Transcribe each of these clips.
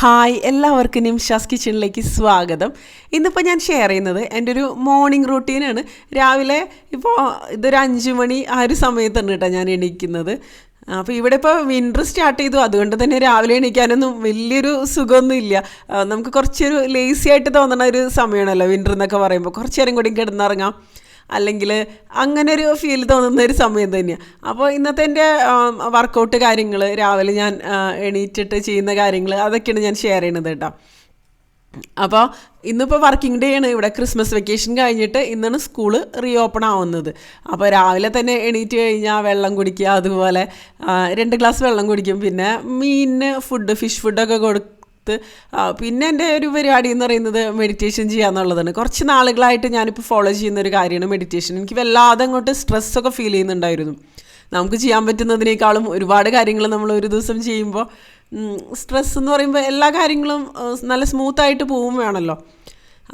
Hi എല്ലാവർക്കും നിംഷാസ് കിച്ചണിലേക്ക് സ്വാഗതം. ഇന്നിപ്പോൾ ഞാൻ ഷെയർ ചെയ്യുന്നത് എന്റെ ഒരു മോർണിംഗ് റൂട്ടീനാണ് രാവിലെ ഇപ്പോൾ ഇതൊരു അഞ്ച് മണി ആ ഒരു സമയത്താണ് കേട്ടോ ഞാൻ എണീക്കുന്നത്. അപ്പോൾ ഇവിടെ ഇപ്പോൾ വിന്റർ സ്റ്റാർട്ട് ചെയ്തു. അതുകൊണ്ട് തന്നെ രാവിലെ എണീക്കാനൊന്നും വലിയൊരു സുഖമൊന്നും ഇല്ല ആ, നമുക്ക് കുറച്ചൊരു ലേസി ആയിട്ട് തോന്നണ ഒരു സമയമാണല്ലോ വിന്റർ എന്നൊക്കെ പറയുമ്പോൾ കുറച്ച് നേരം കൂടി കിടന്നിറങ്ങാം. അല്ലെങ്കിൽ അങ്ങനെ ഒരു ഫീൽ തോന്നുന്ന ഒരു സമയം തന്നെയാണ് അപ്പോൾ ഇന്നത്തെ എന്റെ വർക്കൗട്ട് കാര്യങ്ങൾ രാവിലെ ഞാൻ എണീറ്റിട്ട് ചെയ്യുന്ന കാര്യങ്ങൾ അതൊക്കെയാണ് ഞാൻ ഷെയർ ചെയ്യണത് കേട്ടോ. അപ്പോൾ ഇന്നിപ്പോൾ വർക്കിംഗ് ഡേ ആണ്. ഇവിടെ ക്രിസ്മസ് വെക്കേഷൻ കഴിഞ്ഞിട്ട് ഇന്നാണ് സ്കൂൾ റീ ഓപ്പൺ ആവുന്നത്. അപ്പോൾ രാവിലെ തന്നെ എണീറ്റ് കഴിഞ്ഞാൽ വെള്ളം കുടിക്കുക അതുപോലെ രണ്ട് ഗ്ലാസ് വെള്ളം കുടിക്കും. പിന്നെ മീനിന് ഫുഡ് ഫിഷ് ഫുഡൊക്കെ കൊടുത്ത് ആ, പിന്നെ എന്റെ ഒരു പരിപാടി എന്ന് പറയുന്നത് മെഡിറ്റേഷൻ ചെയ്യുക എന്നുള്ളതാണ് കുറച്ച് നാളുകളായിട്ട് ഞാനിപ്പോൾ ഫോളോ ചെയ്യുന്ന ഒരു കാര്യമാണ് മെഡിറ്റേഷൻ എനിക്ക് വല്ലാതെ അങ്ങോട്ട് സ്ട്രെസ്സൊക്കെ ഫീൽ ചെയ്യുന്നുണ്ടായിരുന്നു. നമുക്ക് ചെയ്യാൻ പറ്റുന്നതിനേക്കാളും ഒരുപാട് കാര്യങ്ങൾ നമ്മൾ ഒരു ദിവസം ചെയ്യുമ്പോൾ സ്ട്രെസ് എന്ന് പറയുമ്പോൾ എല്ലാ കാര്യങ്ങളും നല്ല സ്മൂത്തായിട്ട് പോവും വേണമല്ലോ.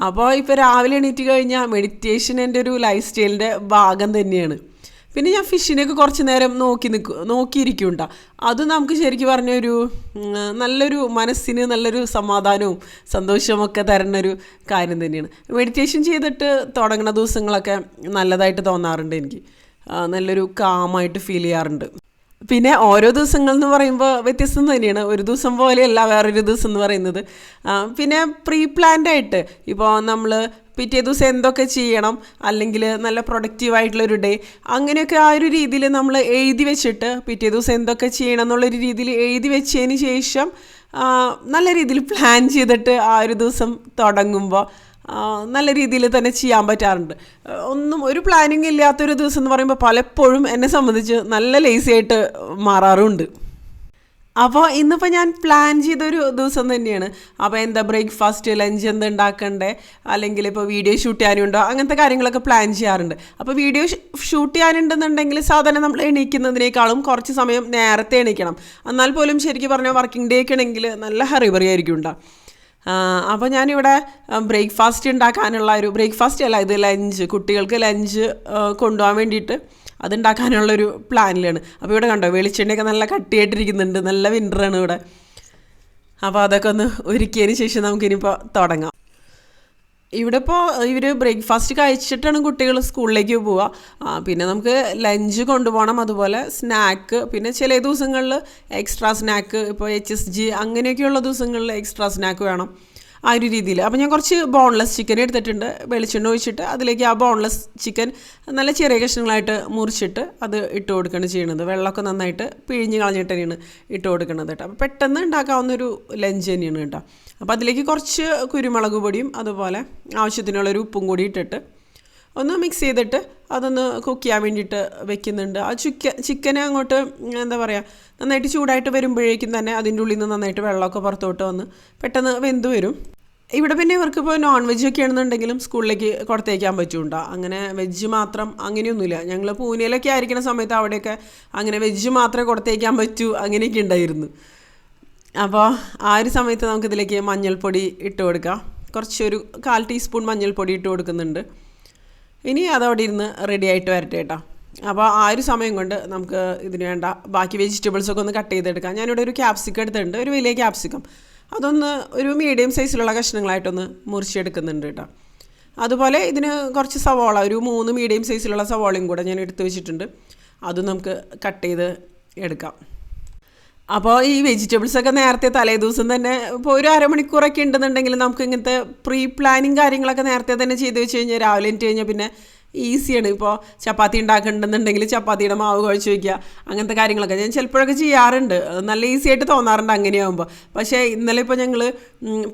അപ്പോൾ ഇപ്പോൾ രാവിലെ എണീറ്റ് കഴിഞ്ഞാൽ മെഡിറ്റേഷൻ എന്റെ ഒരു ലൈഫ് സ്റ്റൈലിന്റെ ഭാഗം തന്നെയാണ്. പിന്നെ ഞാൻ ഫിഷിനെയൊക്കെ കുറച്ച് നേരം നോക്കി നിൽക്കും നോക്കിയിരിക്കുണ്ട. അത് നമുക്ക് ശരിക്കും പറഞ്ഞൊരു നല്ലൊരു മനസ്സിന് നല്ലൊരു സമാധാനവും സന്തോഷമൊക്കെ തരുന്ന ഒരു കാര്യം തന്നെയാണ്. മെഡിറ്റേഷൻ ചെയ്തിട്ട് തുടങ്ങുന്ന ദിവസങ്ങളൊക്കെ നല്ലതായിട്ട് തോന്നാറുണ്ട് എനിക്ക്. നല്ലൊരു കാമായിട്ട് ഫീൽ ചെയ്യാറുണ്ട്. പിന്നെ ഓരോ ദിവസങ്ങൾ എന്ന് പറയുമ്പോൾ വ്യത്യസ്തം തന്നെയാണ്. ഒരു ദിവസം പോലെയല്ല വേറൊരു ദിവസം എന്ന് പറയുന്നത്. പിന്നെ പ്രീ പ്ലാൻഡ് ആയിട്ട്. ഇപ്പോൾ നമ്മൾ പിറ്റേ ദിവസം എന്തൊക്കെ ചെയ്യണം അല്ലെങ്കിൽ നല്ല പ്രൊഡക്റ്റീവായിട്ടുള്ളൊരു ഡേ അങ്ങനെയൊക്കെ ആ ഒരു രീതിയിൽ നമ്മൾ എഴുതി വെച്ചിട്ട് പിറ്റേ ദിവസം എന്തൊക്കെ ചെയ്യണം എന്നുള്ളൊരു രീതിയിൽ എഴുതി വെച്ചതിന് ശേഷം നല്ല രീതിയിൽ പ്ലാൻ ചെയ്തിട്ട് ആ ഒരു ദിവസം തുടങ്ങുമ്പോൾ നല്ല രീതിയിൽ തന്നെ ചെയ്യാൻ പറ്റാറുണ്ട്. ഒന്നും ഒരു പ്ലാനിങ് ഇല്ലാത്തൊരു ദിവസം എന്ന് പറയുമ്പോൾ പലപ്പോഴും എന്നെ സംബന്ധിച്ച് നല്ല ലേസി ആയിട്ട് മാറാറുമുണ്ട് അപ്പോൾ ഇന്നിപ്പോൾ ഞാൻ പ്ലാൻ ചെയ്തൊരു ദിവസം തന്നെയാണ്. അപ്പോൾ എന്താ ബ്രേക്ക്ഫാസ്റ്റ് ലഞ്ച് എന്ത് ഉണ്ടാക്കണ്ടേ അല്ലെങ്കിൽ ഇപ്പോൾ വീഡിയോ ഷൂട്ട് ചെയ്യാനുണ്ടോ? അങ്ങനത്തെ കാര്യങ്ങളൊക്കെ പ്ലാൻ ചെയ്യാറുണ്ട്. അപ്പോൾ വീഡിയോ ഷൂട്ട് ചെയ്യാനുണ്ടെന്നുണ്ടെങ്കിൽ സാധാരണ നമ്മൾ എണീക്കുന്നതിനേക്കാളും കുറച്ച് സമയം നേരത്തെ എണീക്കണം. എന്നാൽ പോലും ശരിക്കും പറഞ്ഞാൽ വർക്കിംഗ് ഡേ ഒക്കെ ആണെങ്കിൽ നല്ല ഹറിബറി ആയിരിക്കും ഉണ്ടാവും അപ്പോൾ ഞാനിവിടെ ബ്രേക്ക്ഫാസ്റ്റ് ഉണ്ടാക്കാനുള്ള ഒരു ബ്രേക്ക്ഫാസ്റ്റ് അല്ല ഇത് ലഞ്ച് കുട്ടികൾക്ക് ലഞ്ച് കൊണ്ടുപോകാൻ വേണ്ടിയിട്ട്. അതുണ്ടാക്കാനുള്ളൊരു പ്ലാനിലാണ്. അപ്പോൾ ഇവിടെ കണ്ടോ വെളിച്ചെണ്ണയൊക്കെ നല്ല കട്ടിയായിട്ടിരിക്കുന്നുണ്ട് നല്ല വിന്ററാണ് ഇവിടെ. അപ്പോൾ അതൊക്കെ ഒന്ന് ഒരുക്കിയതിന് ശേഷം നമുക്കിനിയിപ്പോൾ തുടങ്ങാം. ഇവിടെ ഇപ്പോൾ ഇവർ ബ്രേക്ക്ഫാസ്റ്റ് കഴിച്ചിട്ടാണ് കുട്ടികൾ സ്കൂളിലേക്ക് പോവുക പിന്നെ നമുക്ക് ലഞ്ച് കൊണ്ടുപോകണം അതുപോലെ സ്നാക്ക് പിന്നെ ചില ദിവസങ്ങളിൽ എക്സ്ട്രാ സ്നാക്ക് ഇപ്പോൾ എച്ച് എസ് ജി അങ്ങനെയൊക്കെയുള്ള ദിവസങ്ങളിൽ എക്സ്ട്രാ സ്നാക്ക് വേണം. ആ ഒരു രീതിയിൽ. അപ്പോൾ ഞാൻ കുറച്ച് ബോൺലെസ് ചിക്കൻ എടുത്തിട്ടുണ്ട്. വെളിച്ചെണ്ണ ഒഴിച്ചിട്ട് അതിലേക്ക് ആ ബോൺലെസ് ചിക്കൻ നല്ല ചെറിയ കഷ്ണങ്ങളായിട്ട് മുറിച്ചിട്ട് അത് ഇട്ട് കൊടുക്കുകയാണ് ചെയ്യുന്നത്. വെള്ളമൊക്കെ നന്നായിട്ട് പിഴിഞ്ഞ് കളഞ്ഞിട്ട് തന്നെയാണ് ഇട്ട് കൊടുക്കുന്നത് കേട്ടോ. അപ്പോൾ പെട്ടെന്ന് ഉണ്ടാക്കാവുന്നൊരു ലഞ്ച് തന്നെയാണ് കേട്ടോ. അപ്പോൾ അതിലേക്ക് കുറച്ച് കുരുമുളക് പൊടിയും അതുപോലെ ആവശ്യത്തിനുള്ളൊരു ഉപ്പും കൂടി ഇട്ടിട്ട് ഒന്ന് മിക്സ് ചെയ്തിട്ട് അതൊന്ന് കുക്ക് ചെയ്യാൻ വേണ്ടിയിട്ട് വെക്കുന്നുണ്ട്. ആ ചിക്കൻ ചിക്കനെ അങ്ങോട്ട് എന്താ പറയുക നന്നായിട്ട് ചൂടായിട്ട് വരുമ്പോഴേക്കും തന്നെ അതിന്റെ ഉള്ളിൽ നിന്ന് നന്നായിട്ട് വെള്ളമൊക്കെ പുറത്തോട്ട് വന്ന് പെട്ടെന്ന് വെന്ത് വരും. ഇവിടെ പിന്നെ ഇവർക്ക് ഇപ്പോൾ നോൺ വെജ് ഒക്കെ ആണെന്നുണ്ടെങ്കിലും സ്കൂളിലേക്ക് കൊടുത്തേക്കാൻ പറ്റുണ്ടോ. അങ്ങനെ വെജ് മാത്രം അങ്ങനെയൊന്നുമില്ല. ഞങ്ങൾ പൂനെയിലൊക്കെ ആയിരിക്കുന്ന സമയത്ത് അവിടെയൊക്കെ അങ്ങനെ വെജ് മാത്രമേ കൊടുത്തേക്കാൻ പറ്റൂ അങ്ങനെയൊക്കെ ഉണ്ടായിരുന്നു. അപ്പോൾ ആ ഒരു സമയത്ത് നമുക്കിതിലേക്ക് മഞ്ഞൾപ്പൊടി ഇട്ട് കൊടുക്കാം. കുറച്ചൊരു കാൽ ടീസ്പൂൺ മഞ്ഞൾപ്പൊടി ഇട്ട് കൊടുക്കുന്നുണ്ട്. ഇനി അതവിടെ ഇരുന്ന് റെഡി ആയിട്ട് വരട്ടെ കേട്ടോ അപ്പോൾ ആ ഒരു സമയം കൊണ്ട് നമുക്ക് ഇതിന് വേണ്ട ബാക്കി വെജിറ്റബിൾസ് ഒക്കെ ഒന്ന് കട്ട് ചെയ്തെടുക്കാം. ഞാനിവിടെ ഒരു ക്യാപ്സിക്കം എടുത്തിട്ടുണ്ട്. ഒരു വലിയ ക്യാപ്സിക്കം അതൊന്ന് ഒരു മീഡിയം സൈസിലുള്ള കഷ്ണങ്ങളായിട്ടൊന്ന് മുറിച്ചെടുക്കുന്നുണ്ട് കേട്ടോ അതുപോലെ ഇതിന് കുറച്ച് സവോള ഒരു മൂന്ന് മീഡിയം സൈസിലുള്ള സവോളയും കൂടെ ഞാൻ എടുത്തു വെച്ചിട്ടുണ്ട്. അത് നമുക്ക് കട്ട് ചെയ്ത് എടുക്കാം. അപ്പോൾ ഈ വെജിറ്റബിൾസൊക്കെ നേരത്തെ തലേ ദിവസം തന്നെ ഇപ്പോൾ ഒരു അരമണിക്കൂറൊക്കെ ഉണ്ടെന്നുണ്ടെങ്കിൽ നമുക്ക് ഇങ്ങനത്തെ പ്രീ പ്ലാനിങ് കാര്യങ്ങളൊക്കെ നേരത്തെ തന്നെ ചെയ്ത് വെച്ച് കഴിഞ്ഞാൽ രാവിലെ എണീറ്റ് കഴിഞ്ഞാൽ പിന്നെ ഈസിയാണ്. ഇപ്പോൾ ചപ്പാത്തി ഉണ്ടാക്കുന്നുണ്ടെന്നുണ്ടെങ്കിൽ ചപ്പാത്തിയുടെ മാവ് കുഴച്ച് വയ്ക്കുക അങ്ങനത്തെ കാര്യങ്ങളൊക്കെ ഞാൻ ചിലപ്പോഴൊക്കെ ചെയ്യാറുണ്ട്. നല്ല ഈസി ആയിട്ട് തോന്നാറുണ്ട് അങ്ങനെയാകുമ്പോൾ പക്ഷേ ഇന്നലെ ഇപ്പോൾ ഞങ്ങൾ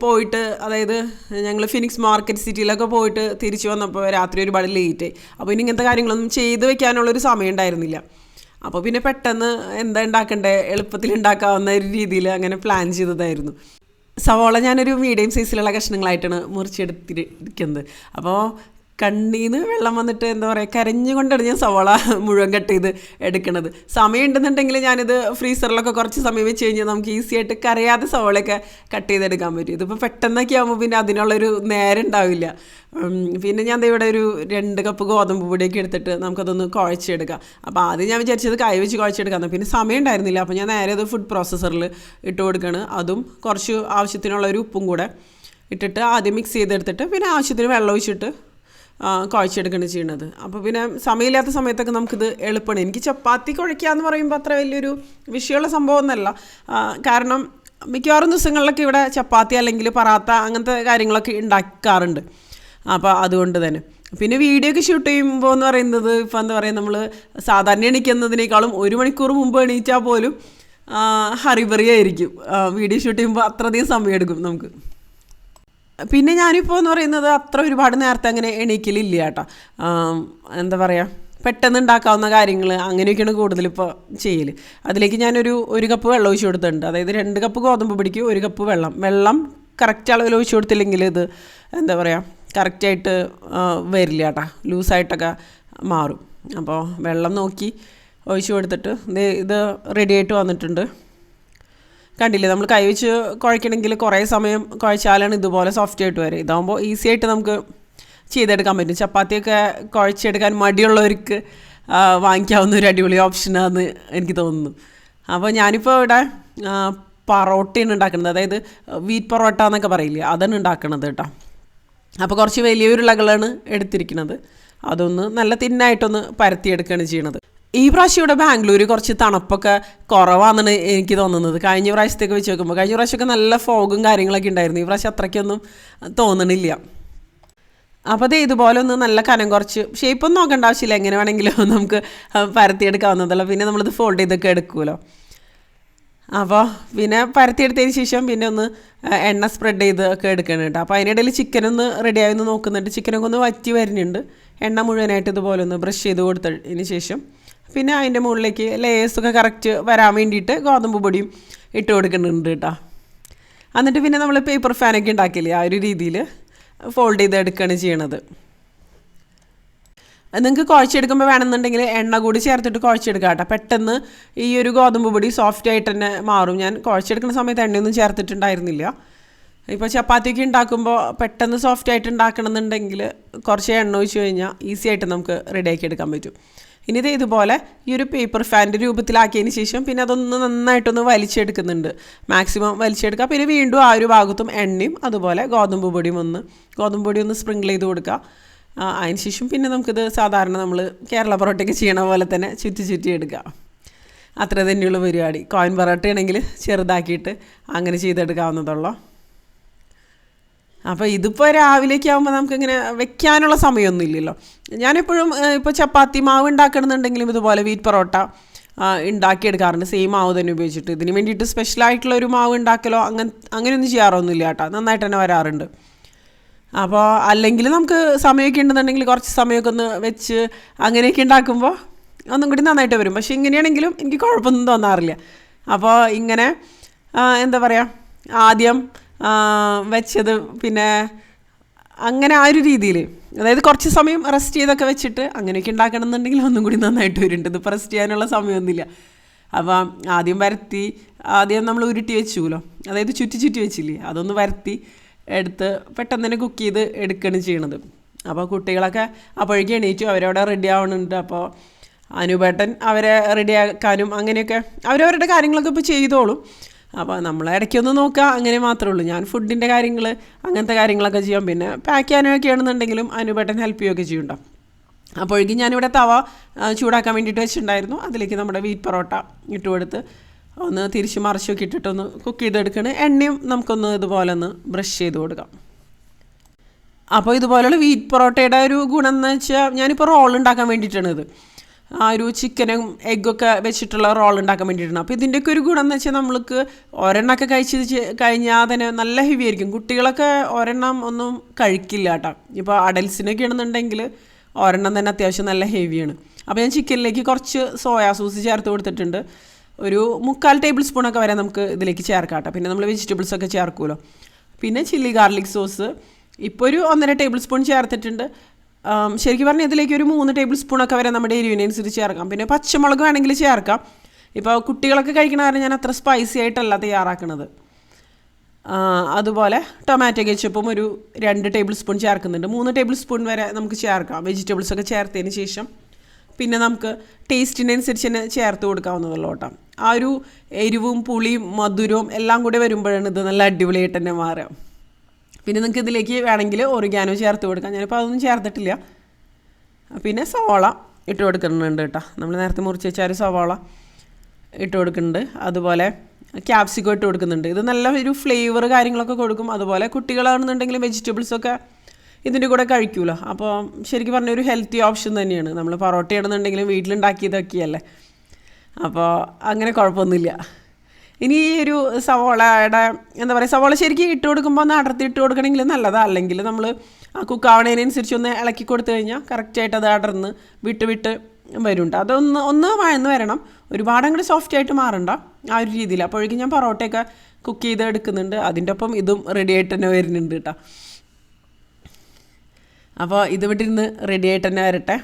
പോയിട്ട് അതായത് ഞങ്ങൾ ഫിനിക്സ് മാർക്കറ്റ് സിറ്റിയിലൊക്കെ പോയിട്ട് തിരിച്ചു വന്നപ്പോൾ രാത്രി ഒരുപാട് ലേറ്റായി അപ്പോൾ ഇനി ഇങ്ങനത്തെ കാര്യങ്ങളൊന്നും ചെയ്ത് വെക്കാനുള്ളൊരു സമയം ഉണ്ടായിരുന്നില്ല അപ്പോൾ പിന്നെ പെട്ടെന്ന് എന്താ ഉണ്ടാക്കണ്ടേ എളുപ്പത്തിൽ ഉണ്ടാക്കാവുന്ന ഒരു രീതിയിൽ അങ്ങനെ പ്ലാൻ ചെയ്തതായിരുന്നു. സവോള ഞാനൊരു മീഡിയം സൈസിലുള്ള കഷ്ണങ്ങളായിട്ടാണ് മുറിച്ചെടുത്തിരിക്കുന്നത് അപ്പോൾ കണ്ണീന്ന് വെള്ളം വന്നിട്ട് എന്താ പറയുക കരഞ്ഞുകൊണ്ടാണ് ഞാൻ സവാള മുഴുവൻ കട്ട് ചെയ്ത് എടുക്കുന്നത് സമയം ഉണ്ടെന്നുണ്ടെങ്കിൽ ഞാനിത് ഫ്രീസറിലൊക്കെ കുറച്ച് സമയം വെച്ച് കഴിഞ്ഞാൽ നമുക്ക് ഈസി ആയിട്ട് കരയാതെ സവാളയൊക്കെ കട്ട് ചെയ്തെടുക്കാൻ പറ്റും. ഇതിപ്പോൾ പെട്ടെന്നൊക്കെ ആകുമ്പോൾ പിന്നെ അതിനുള്ളൊരു നേരം ഉണ്ടാവില്ല. പിന്നെ ഞാൻ ഇവിടെ ഒരു രണ്ട് കപ്പ് ഗോതമ്പ് പൊടിയൊക്കെ എടുത്തിട്ട് നമുക്കതൊന്ന് കുഴച്ചെടുക്കാം. അപ്പോൾ ആദ്യം ഞാൻ വിചാരിച്ചത് കൈ വെച്ച് കുഴച്ചെടുക്കാമെന്ന് പിന്നെ സമയം ഉണ്ടായിരുന്നില്ല. അപ്പോൾ ഞാൻ നേരെ അത് ഫുഡ് പ്രോസസ്സറിൽ ഇട്ട് കൊടുക്കുകയാണ് അതും കുറച്ച് ആവശ്യത്തിനുള്ള ഒരു ഉപ്പും കൂടെ ഇട്ടിട്ട് ആദ്യം മിക്സ് ചെയ്തെടുത്തിട്ട് പിന്നെ ആവശ്യത്തിന് വെള്ളം ഒഴിച്ചിട്ട് കുഴച്ചെടുക്കുകയാണ് ചെയ്യുന്നത് അപ്പോൾ പിന്നെ സമയമില്ലാത്ത സമയത്തൊക്കെ നമുക്കിത് എളുപ്പമാണ്. എനിക്ക് ചപ്പാത്തി കുഴയ്ക്കുക എന്ന് പറയുമ്പോൾ അത്ര വലിയൊരു വിഷയമുള്ള സംഭവമൊന്നുമല്ല. ഒന്നല്ല കാരണം മിക്കവാറും ദിവസങ്ങളിലൊക്കെ ഇവിടെ ചപ്പാത്തി അല്ലെങ്കിൽ പറാത്ത അങ്ങനത്തെ കാര്യങ്ങളൊക്കെ ഉണ്ടാക്കാറുണ്ട്. അപ്പോൾ അതുകൊണ്ട് തന്നെ. പിന്നെ വീഡിയോ ഒക്കെ ഷൂട്ട് ചെയ്യുമ്പോൾ എന്ന് പറയുന്നത് ഇപ്പോൾ എന്താ പറയുക നമ്മൾ സാധാരണ എണീക്കുന്നതിനേക്കാളും ഒരു മണിക്കൂർ മുമ്പ് എണീറ്റാൽ പോലും ഹറിബറിയായിരിക്കും വീഡിയോ ഷൂട്ട് ചെയ്യുമ്പോൾ അത്രയധികം സമയമെടുക്കും നമുക്ക്. പിന്നെ ഞാനിപ്പോൾ എന്ന് പറയുന്നത് അത്ര ഒരുപാട് നേരത്തെ അങ്ങനെ എണീക്കലില്ല കേട്ടോ. എന്താ പറയുക പെട്ടെന്ന് ഉണ്ടാക്കാവുന്ന കാര്യങ്ങൾ അങ്ങനെയൊക്കെയാണ് കൂടുതൽ ഇപ്പോൾ ചെയ്യൽ അതിലേക്ക് ഞാനൊരു ഒരു കപ്പ് വെള്ളം ഒഴിച്ചു കൊടുത്തിട്ടുണ്ട്. അതായത് രണ്ട് കപ്പ് ഗോതമ്പ് പിടിക്കും ഒരു കപ്പ് വെള്ളം. വെള്ളം കറക്റ്റ് അളവിൽ ഒഴിച്ചു കൊടുത്തില്ലെങ്കിൽ ഇത് എന്താ പറയുക കറക്റ്റായിട്ട് വരില്ല കേട്ടോ. ലൂസായിട്ടൊക്കെ മാറും. അപ്പോൾ വെള്ളം നോക്കി ഒഴിച്ചു കൊടുത്തിട്ട് ഇത് റെഡിയായിട്ട് വന്നിട്ടുണ്ട്. കണ്ടില്ലേ? നമ്മൾ കൈവച്ച് കുഴക്കണമെങ്കിൽ കുറേ സമയം കുഴച്ചാലാണ് ഇതുപോലെ സോഫ്റ്റ് ആയിട്ട് വരും ഇതാകുമ്പോൾ ഈസി ആയിട്ട് നമുക്ക് ചെയ്തെടുക്കാൻ പറ്റും. ചപ്പാത്തിയൊക്കെ കുഴച്ചെടുക്കാൻ മടിയുള്ളവർക്ക് വാങ്ങിക്കാവുന്ന ഒരു അടിപൊളി ഓപ്ഷനാണെന്ന് എനിക്ക് തോന്നുന്നു. അപ്പോൾ ഞാനിപ്പോൾ ഇവിടെ പറോട്ടയാണ് ഉണ്ടാക്കുന്നത്. അതായത് വീറ്റ് പൊറോട്ട എന്നൊക്കെ പറയില്ലേ? അതാണ് ഉണ്ടാക്കുന്നത് കേട്ടോ. അപ്പോൾ കുറച്ച് വലിയ ഉരുളകളാണ് എടുത്തിരിക്കുന്നത്. അതൊന്ന് നല്ല തിന്നായിട്ടൊന്ന് പരത്തിയെടുക്കുകയാണ് ചെയ്യണത്. ഈ പ്രാവശ്യം ഇവിടെ ബാംഗ്ലൂർ കുറച്ച് തണുപ്പൊക്കെ കുറവാണെന്നാണ് എനിക്ക് തോന്നുന്നത്. കഴിഞ്ഞ പ്രാവശ്യത്തേക്ക് വെച്ച് നോക്കുമ്പോൾ കഴിഞ്ഞ പ്രാവശ്യമൊക്കെ നല്ല ഫോഗും കാര്യങ്ങളൊക്കെ ഉണ്ടായിരുന്നു. ഈ പ്രാവശ്യം അത്രയ്ക്കൊന്നും തോന്നണില്ല. അപ്പോൾ അത് ഇതുപോലെ ഒന്ന് നല്ല കനം കുറച്ച് ഷേപ്പൊന്നും നോക്കേണ്ട ആവശ്യമില്ല. എങ്ങനെ വേണമെങ്കിലും നമുക്ക് പരത്തിയെടുക്കാവുന്നതല്ല. പിന്നെ നമ്മളിത് ഫോൾഡ് ചെയ്തൊക്കെ എടുക്കുമല്ലോ അപ്പോൾ പിന്നെ പരത്തിയെടുത്തതിന് ശേഷം പിന്നെ ഒന്ന് എണ്ണ സ്പ്രെഡ് ചെയ്ത് ഒക്കെ എടുക്കണം കേട്ടോ. അപ്പോൾ അതിനിടയിൽ ചിക്കൻ ഒന്ന് റെഡിയായി ഒന്ന് നോക്കുന്നുണ്ട്. ചിക്കനൊക്കെ ഒന്ന് വറ്റി വരുന്നുണ്ട്. എണ്ണ മുഴുവനായിട്ട് ഇതുപോലെ ഒന്ന് ബ്രഷ് ചെയ്ത് കൊടുത്തതിന് ശേഷം. പിന്നെ അതിന്റെ മുകളിലേക്ക് ലേസൊക്കെ കറക്റ്റ് വരാൻ വേണ്ടിയിട്ട് ഗോതമ്പ് പൊടിയും ഇട്ട് കൊടുക്കുന്നുണ്ട് കേട്ടോ. എന്നിട്ട് പിന്നെ നമ്മൾ പേപ്പർ ഫാനൊക്കെ ഉണ്ടാക്കില്ലേ ആ ഒരു രീതിയിൽ ഫോൾഡ് ചെയ്ത് എടുക്കുകയാണ് ചെയ്യണത്. നിങ്ങൾക്ക് കുഴച്ചെടുക്കുമ്പോൾ വേണമെന്നുണ്ടെങ്കിൽ എണ്ണ കൂടി ചേർത്തിട്ട് കുഴച്ചെടുക്കാം കേട്ടോ. പെട്ടെന്ന് ഈ ഒരു ഗോതമ്പ് പൊടി സോഫ്റ്റ് ആയിട്ട് തന്നെ മാറും. ഞാൻ കുഴച്ചെടുക്കുന്ന സമയത്ത് എണ്ണയൊന്നും ചേർത്തിട്ടുണ്ടായിരുന്നില്ല. ഇപ്പോൾ ചപ്പാത്തിക്ക് ഉണ്ടാക്കുമ്പോൾ പെട്ടെന്ന് സോഫ്റ്റ് ആയിട്ട് ഉണ്ടാക്കണമെന്നുണ്ടെങ്കിൽ കുറച്ച് എണ്ണ ഒഴിച്ച് കഴിഞ്ഞാൽ ഈസി ആയിട്ട് നമുക്ക് റെഡിയാക്കി എടുക്കാൻ പറ്റും. ഇനി ഇത് ഇതുപോലെ ഈ ഒരു പേപ്പർ ഫാന്റെ രൂപത്തിലാക്കിയതിന് ശേഷം പിന്നെ അതൊന്ന് നന്നായിട്ടൊന്ന് വലിച്ചെടുക്കുന്നുണ്ട്. മാക്സിമം വലിച്ചെടുക്കുക പിന്നെ വീണ്ടും ആ ഒരു ഭാഗത്തും എണ്ണയും അതുപോലെ ഗോതമ്പ് പൊടിയും ഒന്ന് ഗോതമ്പ് പൊടി ഒന്ന് സ്പ്രിങ്കിൾ ചെയ്ത് കൊടുക്കുക അതിന് ശേഷം പിന്നെ നമുക്കിത് സാധാരണ നമ്മൾ കേരള പൊറോട്ടയ്ക്ക് ചെയ്യണ പോലെ തന്നെ ചുറ്റി ചുറ്റി എടുക്കുക അത്ര തന്നെയുള്ള പരിപാടി. കോയിൻ പൊറോട്ടയാണെങ്കിൽ ചെറുതാക്കിയിട്ട് അങ്ങനെ ചെയ്തെടുക്കാവുന്നതുള്ളൂ അപ്പോൾ ഇതിപ്പോൾ രാവിലേക്ക് ആകുമ്പോൾ നമുക്കിങ്ങനെ വെക്കാനുള്ള സമയമൊന്നും ഇല്ലല്ലോ. ഞാനെപ്പോഴും ഇപ്പോൾ ചപ്പാത്തി മാവ് ഉണ്ടാക്കണമെന്നുണ്ടെങ്കിലും ഇതുപോലെ വീറ്റ് പൊറോട്ട ഉണ്ടാക്കിയെടുക്കാറുണ്ട്. സെയിം മാവ് തന്നെ ഉപയോഗിച്ചിട്ട്. ഇതിന് വേണ്ടിയിട്ട് സ്പെഷ്യലായിട്ടുള്ള ഒരു മാവ് ഉണ്ടാക്കലോ അങ്ങനെ അങ്ങനെയൊന്നും ചെയ്യാറൊന്നുമില്ല കേട്ടോ. നന്നായിട്ട് തന്നെ വരാറുണ്ട്. അപ്പോൾ അല്ലെങ്കിൽ നമുക്ക് സമയമൊക്കെ ഉണ്ടെന്നുണ്ടെങ്കിൽ കുറച്ച് സമയമൊക്കെ ഒന്ന് വെച്ച് അങ്ങനെയൊക്കെ ഉണ്ടാക്കുമ്പോൾ ഒന്നും കൂടി നന്നായിട്ട് വരും. പക്ഷേ ഇങ്ങനെയാണെങ്കിലും എനിക്ക് കുഴപ്പമൊന്നും തോന്നാറില്ല. അപ്പോൾ ഇങ്ങനെ എന്താ പറയുക ആദ്യം വെച്ചത്. പിന്നെ അങ്ങനെ ആ ഒരു രീതിയിൽ. അതായത് കുറച്ച് സമയം റെസ്റ്റ് ചെയ്തൊക്കെ വെച്ചിട്ട് അങ്ങനെയൊക്കെ ഉണ്ടാക്കണം എന്നുണ്ടെങ്കിൽ ഒന്നും കൂടി നന്നായിട്ട് വരുന്നുണ്ട് ഇതിപ്പോൾ റെസ്റ്റ് ചെയ്യാനുള്ള സമയമൊന്നുമില്ല. അപ്പം ആദ്യം വരത്തി ആദ്യം നമ്മൾ ഉരുട്ടി വെച്ചുല്ലോ അതായത് ചുറ്റി ചുറ്റി വെച്ചില്ലേ? അതൊന്ന് വരത്തി എടുത്ത് പെട്ടെന്ന് തന്നെ കുക്ക് ചെയ്ത് എടുക്കുകയാണ് ചെയ്യണത്. അപ്പോൾ കുട്ടികളൊക്കെ അപ്പോഴേക്കും എണീറ്റു. അവരവിടെ റെഡി ആവണുണ്ട്. അപ്പോൾ അനുപേട്ടൻ അവരെ റെഡിയാക്കാനും അങ്ങനെയൊക്കെ അവരവരുടെ കാര്യങ്ങളൊക്കെ ഇപ്പോൾ ചെയ്തോളും. അപ്പോൾ നമ്മൾ ഇടയ്ക്കൊന്ന് നോക്കുക. അങ്ങനെ മാത്രമേ ഉള്ളൂ. ഞാൻ ഫുഡിന്റെ കാര്യങ്ങൾ അങ്ങനത്തെ കാര്യങ്ങളൊക്കെ ചെയ്യാം. പിന്നെ പാക്ക് ചെയ്യാനൊക്കെ ആണെന്നുണ്ടെങ്കിലും അനുപേട്ടൻ ഹെൽപ്പ് ചെയ്യുകയൊക്കെ ചെയ്യുന്നുണ്ടോ അപ്പോഴേക്കും ഞാനിവിടെ തവ ചൂടാക്കാൻ വേണ്ടിയിട്ട് വെച്ചിട്ടുണ്ടായിരുന്നു. അതിലേക്ക് നമ്മുടെ വീറ്റ് പൊറോട്ട ഇട്ട് കൊടുത്ത് ഒന്ന് തിരിച്ച് മറിച്ചൊക്കെ ഇട്ടിട്ടൊന്ന് കുക്ക് ചെയ്തെടുക്കണേ. എണ്ണയും നമുക്കൊന്ന് ഇതുപോലെ ഒന്ന് ബ്രഷ് ചെയ്ത് കൊടുക്കാം. അപ്പോൾ ഇതുപോലെയുള്ള വീറ്റ് പൊറോട്ടയുടെ ഒരു ഗുണം എന്ന് വെച്ചാൽ ഞാനിപ്പോൾ റോൾ ഉണ്ടാക്കാൻ വേണ്ടിയിട്ടാണ് ഇത് ആ ഒരു ചിക്കനും എഗ്ഗൊക്കെ വെച്ചിട്ടുള്ള റോൾ ഉണ്ടാക്കാൻ വേണ്ടിയിട്ടാണ്. അപ്പോൾ ഇതിന്റെയൊക്കെ ഒരു ഗുണം എന്ന് വെച്ചാൽ നമ്മൾക്ക് ഒരെണ്ണമൊക്കെ കഴിച്ച് കഴിഞ്ഞാൽ തന്നെ നല്ല ഹെവി ആയിരിക്കും. കുട്ടികളൊക്കെ ഒരെണ്ണം ഒന്നും കഴിക്കില്ല കേട്ടോ. ഇപ്പോൾ അഡൽസിനൊക്കെ ആണെന്നുണ്ടെങ്കിൽ ഒരെണ്ണം തന്നെ അത്യാവശ്യം നല്ല ഹെവിയാണ് അപ്പോൾ ഞാൻ ചിക്കനിലേക്ക് കുറച്ച് സോയാ സോസ് ചേർത്ത് കൊടുത്തിട്ടുണ്ട്. ഒരു മുക്കാൽ ടേബിൾ സ്പൂണൊക്കെ വരെ നമുക്ക് ഇതിലേക്ക് ചേർക്കാം കേട്ടോ. പിന്നെ നമ്മൾ വെജിറ്റബിൾസ് ഒക്കെ ചേർക്കുമല്ലോ പിന്നെ ചില്ലി ഗാർലിക് സോസ് ഇപ്പോൾ ഒരു ഒന്നര ടേബിൾ സ്പൂൺ ചേർത്തിട്ടുണ്ട്. ശരിക്കും പറഞ്ഞാൽ ഇതിലേക്ക് ഒരു മൂന്ന് ടേബിൾ സ്പൂണൊക്കെ വരെ നമ്മുടെ എരിവിനനുസരിച്ച് ചേർക്കാം. പിന്നെ പച്ചമുളക് വേണമെങ്കിൽ ചേർക്കാം. ഇപ്പോൾ കുട്ടികളൊക്കെ കഴിക്കണ കാരണം ഞാൻ അത്ര സ്പൈസി ആയിട്ടല്ല തയ്യാറാക്കുന്നത് അതുപോലെ ടൊമാറ്റോ കെച്ചപ്പും ഒരു രണ്ട് ടേബിൾ സ്പൂൺ ചേർക്കുന്നുണ്ട്. മൂന്ന് ടേബിൾ സ്പൂൺ വരെ നമുക്ക് ചേർക്കാം. വെജിറ്റബിൾസ് ഒക്കെ ചേർത്തതിന് ശേഷം പിന്നെ നമുക്ക് ടേസ്റ്റിനനുസരിച്ച് തന്നെ ചേർത്ത് കൊടുക്കാവുന്നതുള്ളൂ കേട്ടോ. ആ ഒരു എരിവും പുളിയും മധുരവും എല്ലാം കൂടി വരുമ്പോഴാണ് ഇത് നല്ല അടിപൊളിയായിട്ട് തന്നെ മാറുക. പിന്നെ നിങ്ങൾക്ക് ഇതിലേക്ക് വേണമെങ്കിൽ ഒറിഗാനോ ചേർത്ത് കൊടുക്കാം. ഞാനിപ്പോൾ അതൊന്നും ചേർത്തിട്ടില്ല. പിന്നെ സവാള ഇട്ട് കൊടുക്കുന്നുണ്ട് കേട്ടോ. നമ്മൾ നേരത്തെ മുറിച്ച് വെച്ച ആ ഒരു സവാള ഇട്ട് കൊടുക്കുന്നുണ്ട്. അതുപോലെ ക്യാപ്സിക്കം ഇട്ട് കൊടുക്കുന്നുണ്ട്. ഇത് നല്ല ഒരു ഫ്ലേവർ കാര്യങ്ങളൊക്കെ കൊടുക്കും. അതുപോലെ കുട്ടികളാണെന്നുണ്ടെങ്കിൽ വെജിറ്റബിൾസൊക്കെ ഇതിന്റെ കൂടെ കഴിക്കുമല്ലോ അപ്പോൾ ശരിക്കും പറഞ്ഞ ഒരു ഹെൽത്തി ഓപ്ഷൻ തന്നെയാണ്. നമ്മൾ പൊറോട്ടയാണെന്നുണ്ടെങ്കിലും വീട്ടിലുണ്ടാക്കിയതൊക്കെയല്ലേ. അപ്പോൾ അങ്ങനെ കുഴപ്പമൊന്നുമില്ല. ഇനി ഈ ഒരു സവോളയുടെ എന്താ പറയുക സവോള ശരിക്കും ഇട്ട് കൊടുക്കുമ്പോൾ ഒന്ന് അടർത്തി ഇട്ട് കൊടുക്കണമെങ്കിൽ നല്ലതാണ് അല്ലെങ്കിൽ നമ്മൾ ആ കുക്കാവണതിനനുസരിച്ച് ഒന്ന് ഇളക്കി കൊടുത്തു കഴിഞ്ഞാൽ കറക്റ്റായിട്ട് അത് അടർന്ന് വിട്ട് വിട്ട് വരുന്നുണ്ട് അതൊന്ന് ഒന്ന് വഴന്ന് വരണം. ഒരുപാട് അങ്ങോട്ട് സോഫ്റ്റ് ആയിട്ട് മാറണ്ട ആ ഒരു രീതിയിൽ അപ്പോഴേക്കും ഞാൻ പൊറോട്ടയൊക്കെ കുക്ക് ചെയ്ത് എടുക്കുന്നുണ്ട്. അതിന്റെ ഒപ്പം ഇതും റെഡി ആയിട്ട് തന്നെ വരുന്നുണ്ട് കേട്ടോ അപ്പോൾ ഇത് വിട്ടിരുന്ന് റെഡി ആയിട്ട് തന്നെ വരട്ടെ.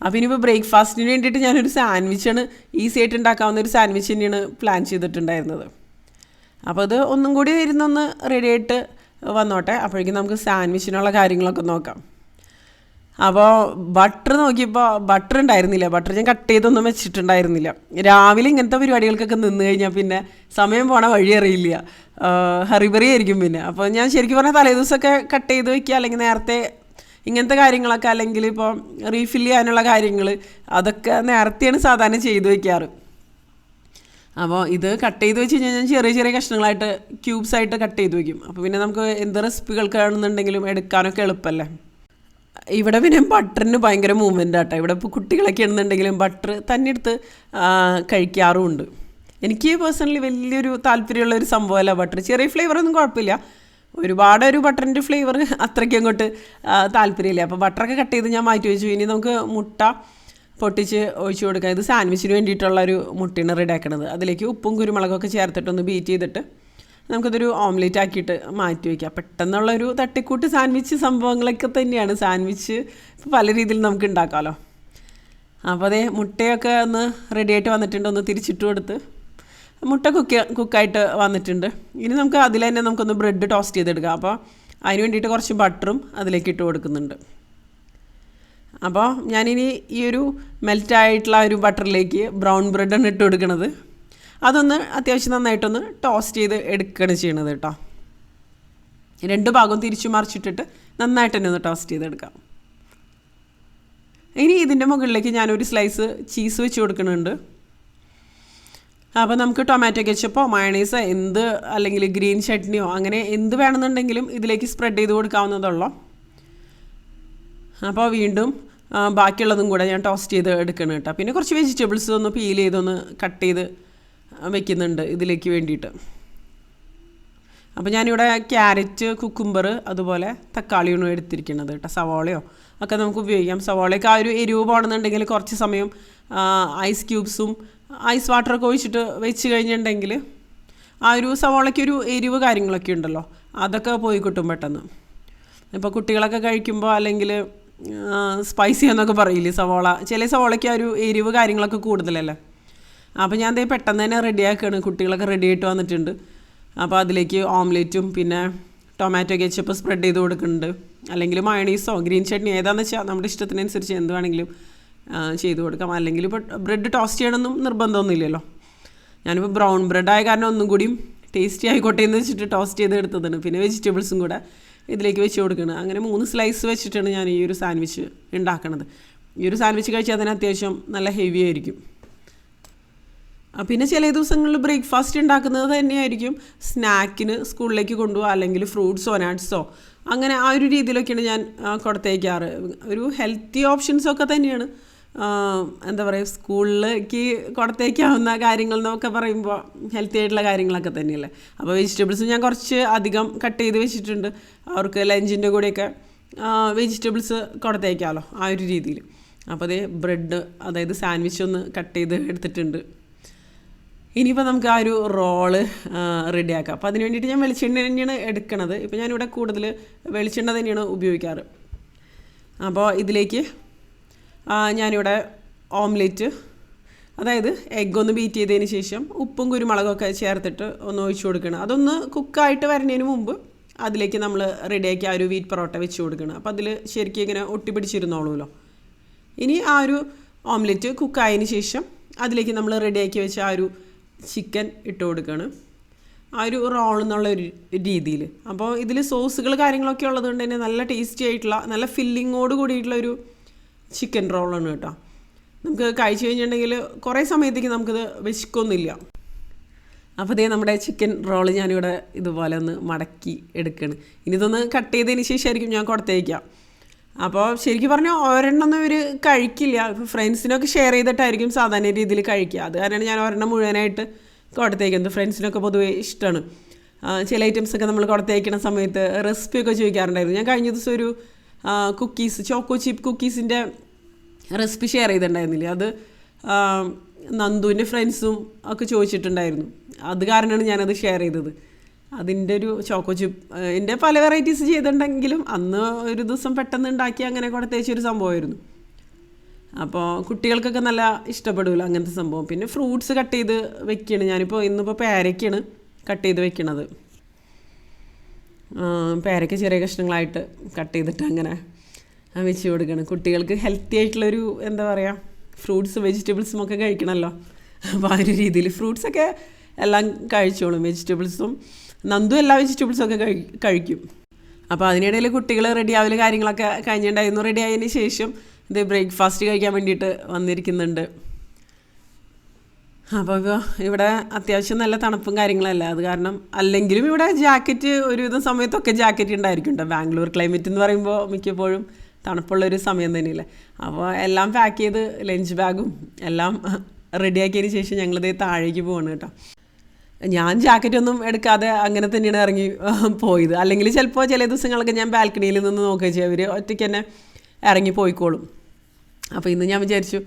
അപ്പോൾ ഇനിയിപ്പോൾ ബ്രേക്ക്ഫാസ്റ്റിന് വേണ്ടിയിട്ട് ഞാനൊരു സാൻഡ്വിച്ചാണ് ഈസി ആയിട്ട് ഉണ്ടാക്കാവുന്ന ഒരു സാൻഡ്വിച്ച് തന്നെയാണ് പ്ലാൻ ചെയ്തിട്ടുണ്ടായിരുന്നത്. അപ്പോൾ അത് ഒന്നും കൂടി ഇരുന്നൊന്ന് റെഡി ആയിട്ട് വന്നോട്ടെ. അപ്പോഴേക്കും നമുക്ക് സാൻഡ്വിച്ചിനുള്ള കാര്യങ്ങളൊക്കെ നോക്കാം. അപ്പോൾ ബട്ടർ നോക്കിയപ്പോൾ ബട്ടർ ഉണ്ടായിരുന്നില്ല. ബട്ടർ ഞാൻ കട്ട് ചെയ്തൊന്നും വെച്ചിട്ടുണ്ടായിരുന്നില്ല. രാവിലെ ഇങ്ങനത്തെ പരിപാടികൾക്കൊക്കെ നിന്ന് കഴിഞ്ഞാൽ പിന്നെ സമയം പോണ വഴി അറിയില്ല. ഹറിബറി ആയിരിക്കും പിന്നെ. അപ്പോൾ ഞാൻ ശരിക്കും പറഞ്ഞാൽ തലേദിവസമൊക്കെ കട്ട് ചെയ്ത് വെക്കുക അല്ലെങ്കിൽ നേരത്തെ ഇങ്ങനത്തെ കാര്യങ്ങളൊക്കെ അല്ലെങ്കിൽ ഇപ്പോൾ റീഫിൽ ചെയ്യാനുള്ള കാര്യങ്ങൾ അതൊക്കെ നേരത്തെയാണ് സാധാരണ ചെയ്തു വയ്ക്കാറ് അപ്പോൾ ഇത് കട്ട് ചെയ്ത് വെച്ച് കഴിഞ്ഞാൽ ഞാൻ ചെറിയ ചെറിയ കഷ്ണങ്ങളായിട്ട് ക്യൂബ്സ് ആയിട്ട് കട്ട് ചെയ്ത് വയ്ക്കും അപ്പോൾ പിന്നെ നമുക്ക് എന്ത് റെസിപ്പികൾക്കാണെന്നുണ്ടെങ്കിലും എടുക്കാനൊക്കെ എളുപ്പമല്ലേ ഇവിടെ പിന്നെ ബട്ടറിന് ഭയങ്കര മൂവ്മെന്റ് ആട്ടോ. ഇവിടെ ഇപ്പോൾ കുട്ടികളൊക്കെ ആണെന്നുണ്ടെങ്കിലും ബട്ടർ തന്നെ എടുത്ത് കഴിക്കാറുമുണ്ട് എനിക്ക് പേഴ്സണലി വലിയൊരു താല്പര്യമുള്ള ഒരു സംഭവമല്ല ബട്ടർ ചെറിയ ഫ്ലേവറൊന്നും കുഴപ്പമില്ല. ഒരുപാട് ഒരു ബട്ടറിന്റെ ഫ്ലേവർ അത്രയ്ക്ക് അങ്ങോട്ട് താല്പര്യമില്ല. അപ്പോൾ ബട്ടറൊക്കെ കട്ട് ചെയ്ത് ഞാൻ മാറ്റി വെച്ചു. ഇനി നമുക്ക് മുട്ട പൊട്ടിച്ച് ഒഴിച്ചു കൊടുക്കുക ഇത് സാൻഡ്വിച്ചിന് വേണ്ടിയിട്ടുള്ള ഒരു മുട്ടയാണ് റെഡിയാക്കണത് അതിലേക്ക് ഉപ്പും കുരുമുളകൊക്കെ ചേർത്തിട്ടൊന്ന് ബീറ്റ് ചെയ്തിട്ട് നമുക്കതൊരു ഓംലേറ്റ് ആക്കിയിട്ട് മാറ്റി വയ്ക്കാം പെട്ടെന്നുള്ളൊരു തട്ടിക്കൂട്ട് സാൻഡ്വിച്ച് സംഭവങ്ങളൊക്കെ തന്നെയാണ്. സാൻഡ്വിച്ച് ഇപ്പോൾ പല രീതിയിൽ നമുക്ക് ഉണ്ടാക്കാമല്ലോ അപ്പോൾ അതേ മുട്ടയൊക്കെ ഒന്ന് റെഡിയായിട്ട് വന്നിട്ടുണ്ട്. ഒന്ന് തിരിച്ചിട്ട് കൊടുത്ത് മുട്ട കുക്ക് കുക്കായിട്ട് വന്നിട്ടുണ്ട്. ഇനി നമുക്ക് അതിൽ തന്നെ നമുക്കൊന്ന് ബ്രെഡ് ടോസ്റ്റ് ചെയ്തെടുക്കാം. അപ്പോൾ അതിന് വേണ്ടിയിട്ട് കുറച്ച് ബട്ടറും അതിലേക്ക് ഇട്ട് കൊടുക്കുന്നുണ്ട്. അപ്പോൾ ഞാനിനി ഈ ഒരു മെൽറ്റായിട്ടുള്ള ഒരു ബട്ടറിലേക്ക് ബ്രൗൺ ബ്രെഡാണ് ഇട്ട് കൊടുക്കുന്നത് അതൊന്ന് അത്യാവശ്യം നന്നായിട്ടൊന്ന് ടോസ്റ്റ് ചെയ്ത് എടുക്കുകയാണ് ചെയ്യണത് കേട്ടോ. രണ്ട് ഭാഗവും തിരിച്ചു മറിച്ചിട്ടിട്ട് നന്നായിട്ട് തന്നെ ഒന്ന് ടോസ്റ്റ് ചെയ്തെടുക്കാം. ഇനി ഇതിന്റെ മുകളിലേക്ക് ഞാനൊരു സ്ലൈസ് ചീസ് വെച്ച് കൊടുക്കുന്നുണ്ട് അപ്പോൾ നമുക്ക് ടൊമാറ്റോ കെച്ചപ്പോ മയണൈസോ എന്ത് അല്ലെങ്കിൽ ഗ്രീൻ ചട്നിയോ അങ്ങനെ എന്ത് വേണമെന്നുണ്ടെങ്കിലും ഇതിലേക്ക് സ്പ്രെഡ് ചെയ്ത് കൊടുക്കാവുന്നതുള്ളൂ അപ്പോൾ വീണ്ടും ബാക്കിയുള്ളതും കൂടെ ഞാൻ ടോസ്റ്റ് ചെയ്ത് എടുക്കണം കേട്ടോ. പിന്നെ കുറച്ച് വെജിറ്റബിൾസ് ഒന്ന് പീൽ ചെയ്തൊന്ന് കട്ട് ചെയ്ത് വെക്കുന്നുണ്ട് ഇതിലേക്ക് വേണ്ടിയിട്ട്. അപ്പോൾ ഞാനിവിടെ ക്യാരറ്റ് കുക്കുംബർ അതുപോലെ തക്കാളിയാണ് എടുത്തിരിക്കുന്നത് കേട്ടോ സവാളയോ ഒക്കെ നമുക്ക് ഉപയോഗിക്കാം. സവാളയൊക്കെ ആ ഒരു എരിവ് പോകണമെന്നുണ്ടെങ്കിൽ കുറച്ച് സമയം ഐസ് ക്യൂബ്സും ഐസ് വാട്ടറൊക്കെ ഒഴിച്ചിട്ട് വെച്ച് കഴിഞ്ഞിട്ടുണ്ടെങ്കിൽ ആ ഒരു സവാളയ്ക്ക് ഒരു എരിവ് കാര്യങ്ങളൊക്കെ ഉണ്ടല്ലോ അതൊക്കെ പോയി കിട്ടും പെട്ടെന്ന്. ഇപ്പോൾ കുട്ടികളൊക്കെ കഴിക്കുമ്പോൾ അല്ലെങ്കിൽ സ്പൈസി എന്നൊക്കെ പറയില്ലേ സവാള ചില സവാളയ്ക്ക് ഒരു എരിവ് കാര്യങ്ങളൊക്കെ കൂടുതലല്ലേ. അപ്പോൾ ഞാൻ ദേ പെട്ടെന്ന് തന്നെ റെഡിയാക്കുകയാണ് കുട്ടികളൊക്കെ റെഡി ആയിട്ട് വന്നിട്ടുണ്ട്. അപ്പോൾ അതിലേക്ക് ഓംലെറ്റും പിന്നെ ടൊമാറ്റോ കെച്ചപ്പ് സ്പ്രെഡ് ചെയ്ത് കൊടുക്കുന്നുണ്ട്. അല്ലെങ്കിൽ മയണീസോ ഗ്രീൻ ചട്നി ഏതാണെന്ന് വെച്ചാൽ നമ്മുടെ ഇഷ്ടത്തിനനുസരിച്ച് എന്ത് വേണമെങ്കിലും ചെയ്ത് കൊടുക്കാം. അല്ലെങ്കിൽ ഇപ്പോൾ ബ്രെഡ് ടോസ്റ്റ് ചെയ്യണമെന്നും നിർബന്ധമൊന്നുമില്ലല്ലോ. ഞാനിപ്പോൾ ബ്രൗൺ ബ്രെഡ് ആയ കാരണം ഒന്നും കൂടിയും ടേസ്റ്റി ആയിക്കോട്ടെ എന്ന് വെച്ചിട്ട് ടോസ്റ്റ് ചെയ്ത് എടുത്തതാണ്. പിന്നെ വെജിറ്റബിൾസും കൂടെ ഇതിലേക്ക് വെച്ച് കൊടുക്കണം. അങ്ങനെ മൂന്ന് സ്ലൈസ് വെച്ചിട്ടാണ് ഞാൻ ഈ ഒരു സാൻഡ്വിച്ച് ഉണ്ടാക്കുന്നത് ഈ ഒരു സാൻഡ്വിച്ച് കഴിച്ചാൽ അതിന് അത്യാവശ്യം നല്ല ഹെവി ആയിരിക്കും. പിന്നെ ചില ദിവസങ്ങളിൽ ബ്രേക്ക്ഫാസ്റ്റ് ഉണ്ടാക്കുന്നത് തന്നെയായിരിക്കും. സ്നാക്കിന് സ്കൂളിലേക്ക് കൊണ്ടുപോകുക അല്ലെങ്കിൽ ഫ്രൂട്ട്സോ നട്ട്സോ അങ്ങനെ ആ ഒരു രീതിയിലൊക്കെയാണ് ഞാൻ കൊടുത്തേക്കാറ്. ഒരു ഹെൽത്തി ഓപ്ഷൻസൊക്കെ തന്നെയാണ്. എന്താ പറയുക സ്കൂളിലേക്ക് കൊടുത്തേക്കാവുന്ന കാര്യങ്ങൾ എന്നൊക്കെ പറയുമ്പോൾ ഹെൽത്തി ആയിട്ടുള്ള കാര്യങ്ങളൊക്കെ തന്നെയല്ലേ? അപ്പോൾ വെജിറ്റബിൾസ് ഞാൻ കുറച്ച് അധികം കട്ട് ചെയ്ത് വെച്ചിട്ടുണ്ട്. അവർക്ക് ലഞ്ചിന്റെ കൂടെയൊക്കെ വെജിറ്റബിൾസ് കൊടുത്തേക്കാമല്ലോ ആ ഒരു രീതിയിൽ അപ്പോൾ അതേ ബ്രെഡ് അതായത് സാൻഡ്വിച്ച് ഒന്ന് കട്ട് ചെയ്ത് എടുത്തിട്ടുണ്ട്. ഇനിയിപ്പോൾ നമുക്ക് ആ ഒരു റോൾ റെഡിയാക്കാം അപ്പോൾ അതിന് വേണ്ടിയിട്ട് ഞാൻ വെളിച്ചെണ്ണ തന്നെയാണ് എടുക്കണത്. ഇപ്പോൾ ഞാനിവിടെ കൂടുതൽ വെളിച്ചെണ്ണ തന്നെയാണ് ഉപയോഗിക്കാറ്. അപ്പോൾ ഇതിലേക്ക് ഞാനിവിടെ ഓംലെറ്റ് അതായത് എഗ്ഗ് ഒന്ന് ബീറ്റ് ചെയ്തതിന് ശേഷം ഉപ്പും കുരുമുളകൊക്കെ ചേർത്തിട്ട് ഒന്ന് ഒഴിച്ചു കൊടുക്കണം. അതൊന്ന് കുക്കായിട്ട് വരുന്നതിന് മുമ്പ് അതിലേക്ക് നമ്മൾ റെഡിയാക്കി ആ ഒരു വീറ്റ് പൊറോട്ട വെച്ച് കൊടുക്കണം. അപ്പോൾ അതിൽ ശരിക്കും ഇങ്ങനെ ഒട്ടിപ്പിടിച്ചിരുന്നോളൂല്ലോ ഇനി ആ ഒരു ഓംലെറ്റ് കുക്കായതിന് ശേഷം അതിലേക്ക് നമ്മൾ റെഡിയാക്കി വെച്ച ആ ഒരു ചിക്കൻ ഇട്ട് കൊടുക്കുകയാണ് ആ ഒരു റോൾ എന്നുള്ള ഒരു രീതിയിൽ അപ്പോൾ ഇതിൽ സോസുകൾ കാര്യങ്ങളൊക്കെ ഉള്ളത് കൊണ്ട് തന്നെ നല്ല ടേസ്റ്റി ആയിട്ടുള്ള നല്ല ഫില്ലിങ്ങോട് കൂടിയിട്ടുള്ള ഒരു ചിക്കൻ റോളാണ് കേട്ടോ. നമുക്ക് കഴിച്ചു കഴിഞ്ഞിട്ടുണ്ടെങ്കിൽ കുറേ സമയത്തേക്ക് നമുക്കിത് വിശക്കൊന്നുമില്ല. അപ്പോൾ ഇതേ നമ്മുടെ ചിക്കൻ റോൾ ഞാനിവിടെ ഇതുപോലെ ഒന്ന് മടക്കി എടുക്കണം. ഇനി ഇതൊന്ന് കട്ട് ചെയ്തതിന് ശേഷമായിരിക്കും ഞാൻ കൊടുത്തേക്കാം അപ്പോൾ ശരിക്കും പറഞ്ഞാൽ ഒരെണ്ണം ഇവർ കഴിക്കില്ല. ഇപ്പോൾ ഫ്രണ്ട്സിനൊക്കെ ഷെയർ ചെയ്തിട്ടായിരിക്കും സാധാരണ രീതിയിൽ കഴിക്കുക. അത് കാരണമാണ് ഞാൻ ഒരെണ്ണം മുഴുവനായിട്ട് കൊടുത്തേക്കുന്നത് ഫ്രണ്ട്സിനൊക്കെ പൊതുവേ ഇഷ്ടമാണ്. ചില ഐറ്റംസൊക്കെ നമ്മൾ കൊടുത്തേക്കുന്ന സമയത്ത് റെസിപ്പിയൊക്കെ ചോദിക്കാറുണ്ടായിരുന്നു. ഞാൻ കഴിഞ്ഞ ദിവസം ഒരു കുക്കീസ് ചോക്കോ ചിപ്പ് കുക്കീസിന്റെ റെസിപ്പി ഷെയർ ചെയ്തിട്ടുണ്ടായിരുന്നില്ലേ? അത് നന്ദുവിന്റെ ഫ്രണ്ട്സും ഒക്കെ ചോദിച്ചിട്ടുണ്ടായിരുന്നു. അത് കാരണമാണ് ഞാനത് ഷെയർ ചെയ്തത്. അതിന്റെ ഒരു ചോക്കോ ചിപ്പ് എന്റെ പല വെറൈറ്റീസ് ചെയ്തിട്ടുണ്ടെങ്കിലും അന്ന് ഒരു ദിവസം പെട്ടെന്ന് ഉണ്ടാക്കി അങ്ങനെ കൊടുത്തേച്ചൊരു സംഭവമായിരുന്നു. അപ്പോൾ കുട്ടികൾക്കൊക്കെ നല്ല ഇഷ്ടപ്പെടില്ല അങ്ങനത്തെ സംഭവം. പിന്നെ ഫ്രൂട്ട്സ് കട്ട് ചെയ്ത് വെക്കുകയാണ് ഞാനിപ്പോൾ ഇന്നിപ്പോൾ പേരയ്ക്കാണ് കട്ട് ചെയ്ത് വെക്കണത്. പേരയ്ക്ക ചെറിയ കഷ്ണങ്ങളായിട്ട് കട്ട് ചെയ്തിട്ട് അങ്ങനെ വെച്ച് കൊടുക്കണം. കുട്ടികൾക്ക് ഹെൽത്തി ആയിട്ടുള്ളൊരു എന്താ പറയുക ഫ്രൂട്ട്സ് വെജിറ്റബിൾസും ഒക്കെ കഴിക്കണമല്ലോ അപ്പോൾ ആ ഒരു രീതിയിൽ ഫ്രൂട്ട്സൊക്കെ എല്ലാം കഴിച്ചോളും. വെജിറ്റബിൾസും നന്ദു എല്ലാ വെജിറ്റബിൾസും ഒക്കെ കഴി കഴിക്കും. അപ്പോൾ അതിനിടയിൽ കുട്ടികൾ റെഡി ആവൽ കാര്യങ്ങളൊക്കെ കഴിഞ്ഞിട്ടുണ്ടായിരുന്നു. റെഡി ആയതിന് ശേഷം ഇത് ബ്രേക്ക്ഫാസ്റ്റ് കഴിക്കാൻ വേണ്ടിയിട്ട് വന്നിരിക്കുന്നുണ്ട്. അപ്പോൾ ഇവിടെ അത്യാവശ്യം നല്ല തണുപ്പും കാര്യങ്ങളല്ല. അത് കാരണം അല്ലെങ്കിലും ഇവിടെ ജാക്കറ്റ് ഒരുവിധം സമയത്തൊക്കെ ജാക്കറ്റ് ഉണ്ടായിരിക്കും കേട്ടോ ബാംഗ്ലൂർ ക്ലൈമറ്റ് എന്ന് പറയുമ്പോൾ മിക്കപ്പോഴും തണുപ്പുള്ള ഒരു സമയം തന്നെയല്ലേ. അപ്പോൾ എല്ലാം പാക്ക് ചെയ്ത് ലഞ്ച് ബാഗും എല്ലാം റെഡിയാക്കിയതിന് ശേഷം ഞങ്ങളിത് താഴേക്ക് പോവാണ് കേട്ടോ. ഞാൻ ജാക്കറ്റ് ഒന്നും എടുക്കാതെ അങ്ങനെ തന്നെയാണ് ഇറങ്ങി പോയത്. അല്ലെങ്കിൽ ചിലപ്പോൾ ചില ദിവസങ്ങളൊക്കെ ഞാൻ ബാൽക്കണിയിൽ നിന്ന് നോക്കുക ചെയ്യും. അവർ ഒറ്റയ്ക്ക് തന്നെ ഇറങ്ങി പോയിക്കോളും. അപ്പോൾ ഇന്ന് ഞാൻ വിചാരിച്ചു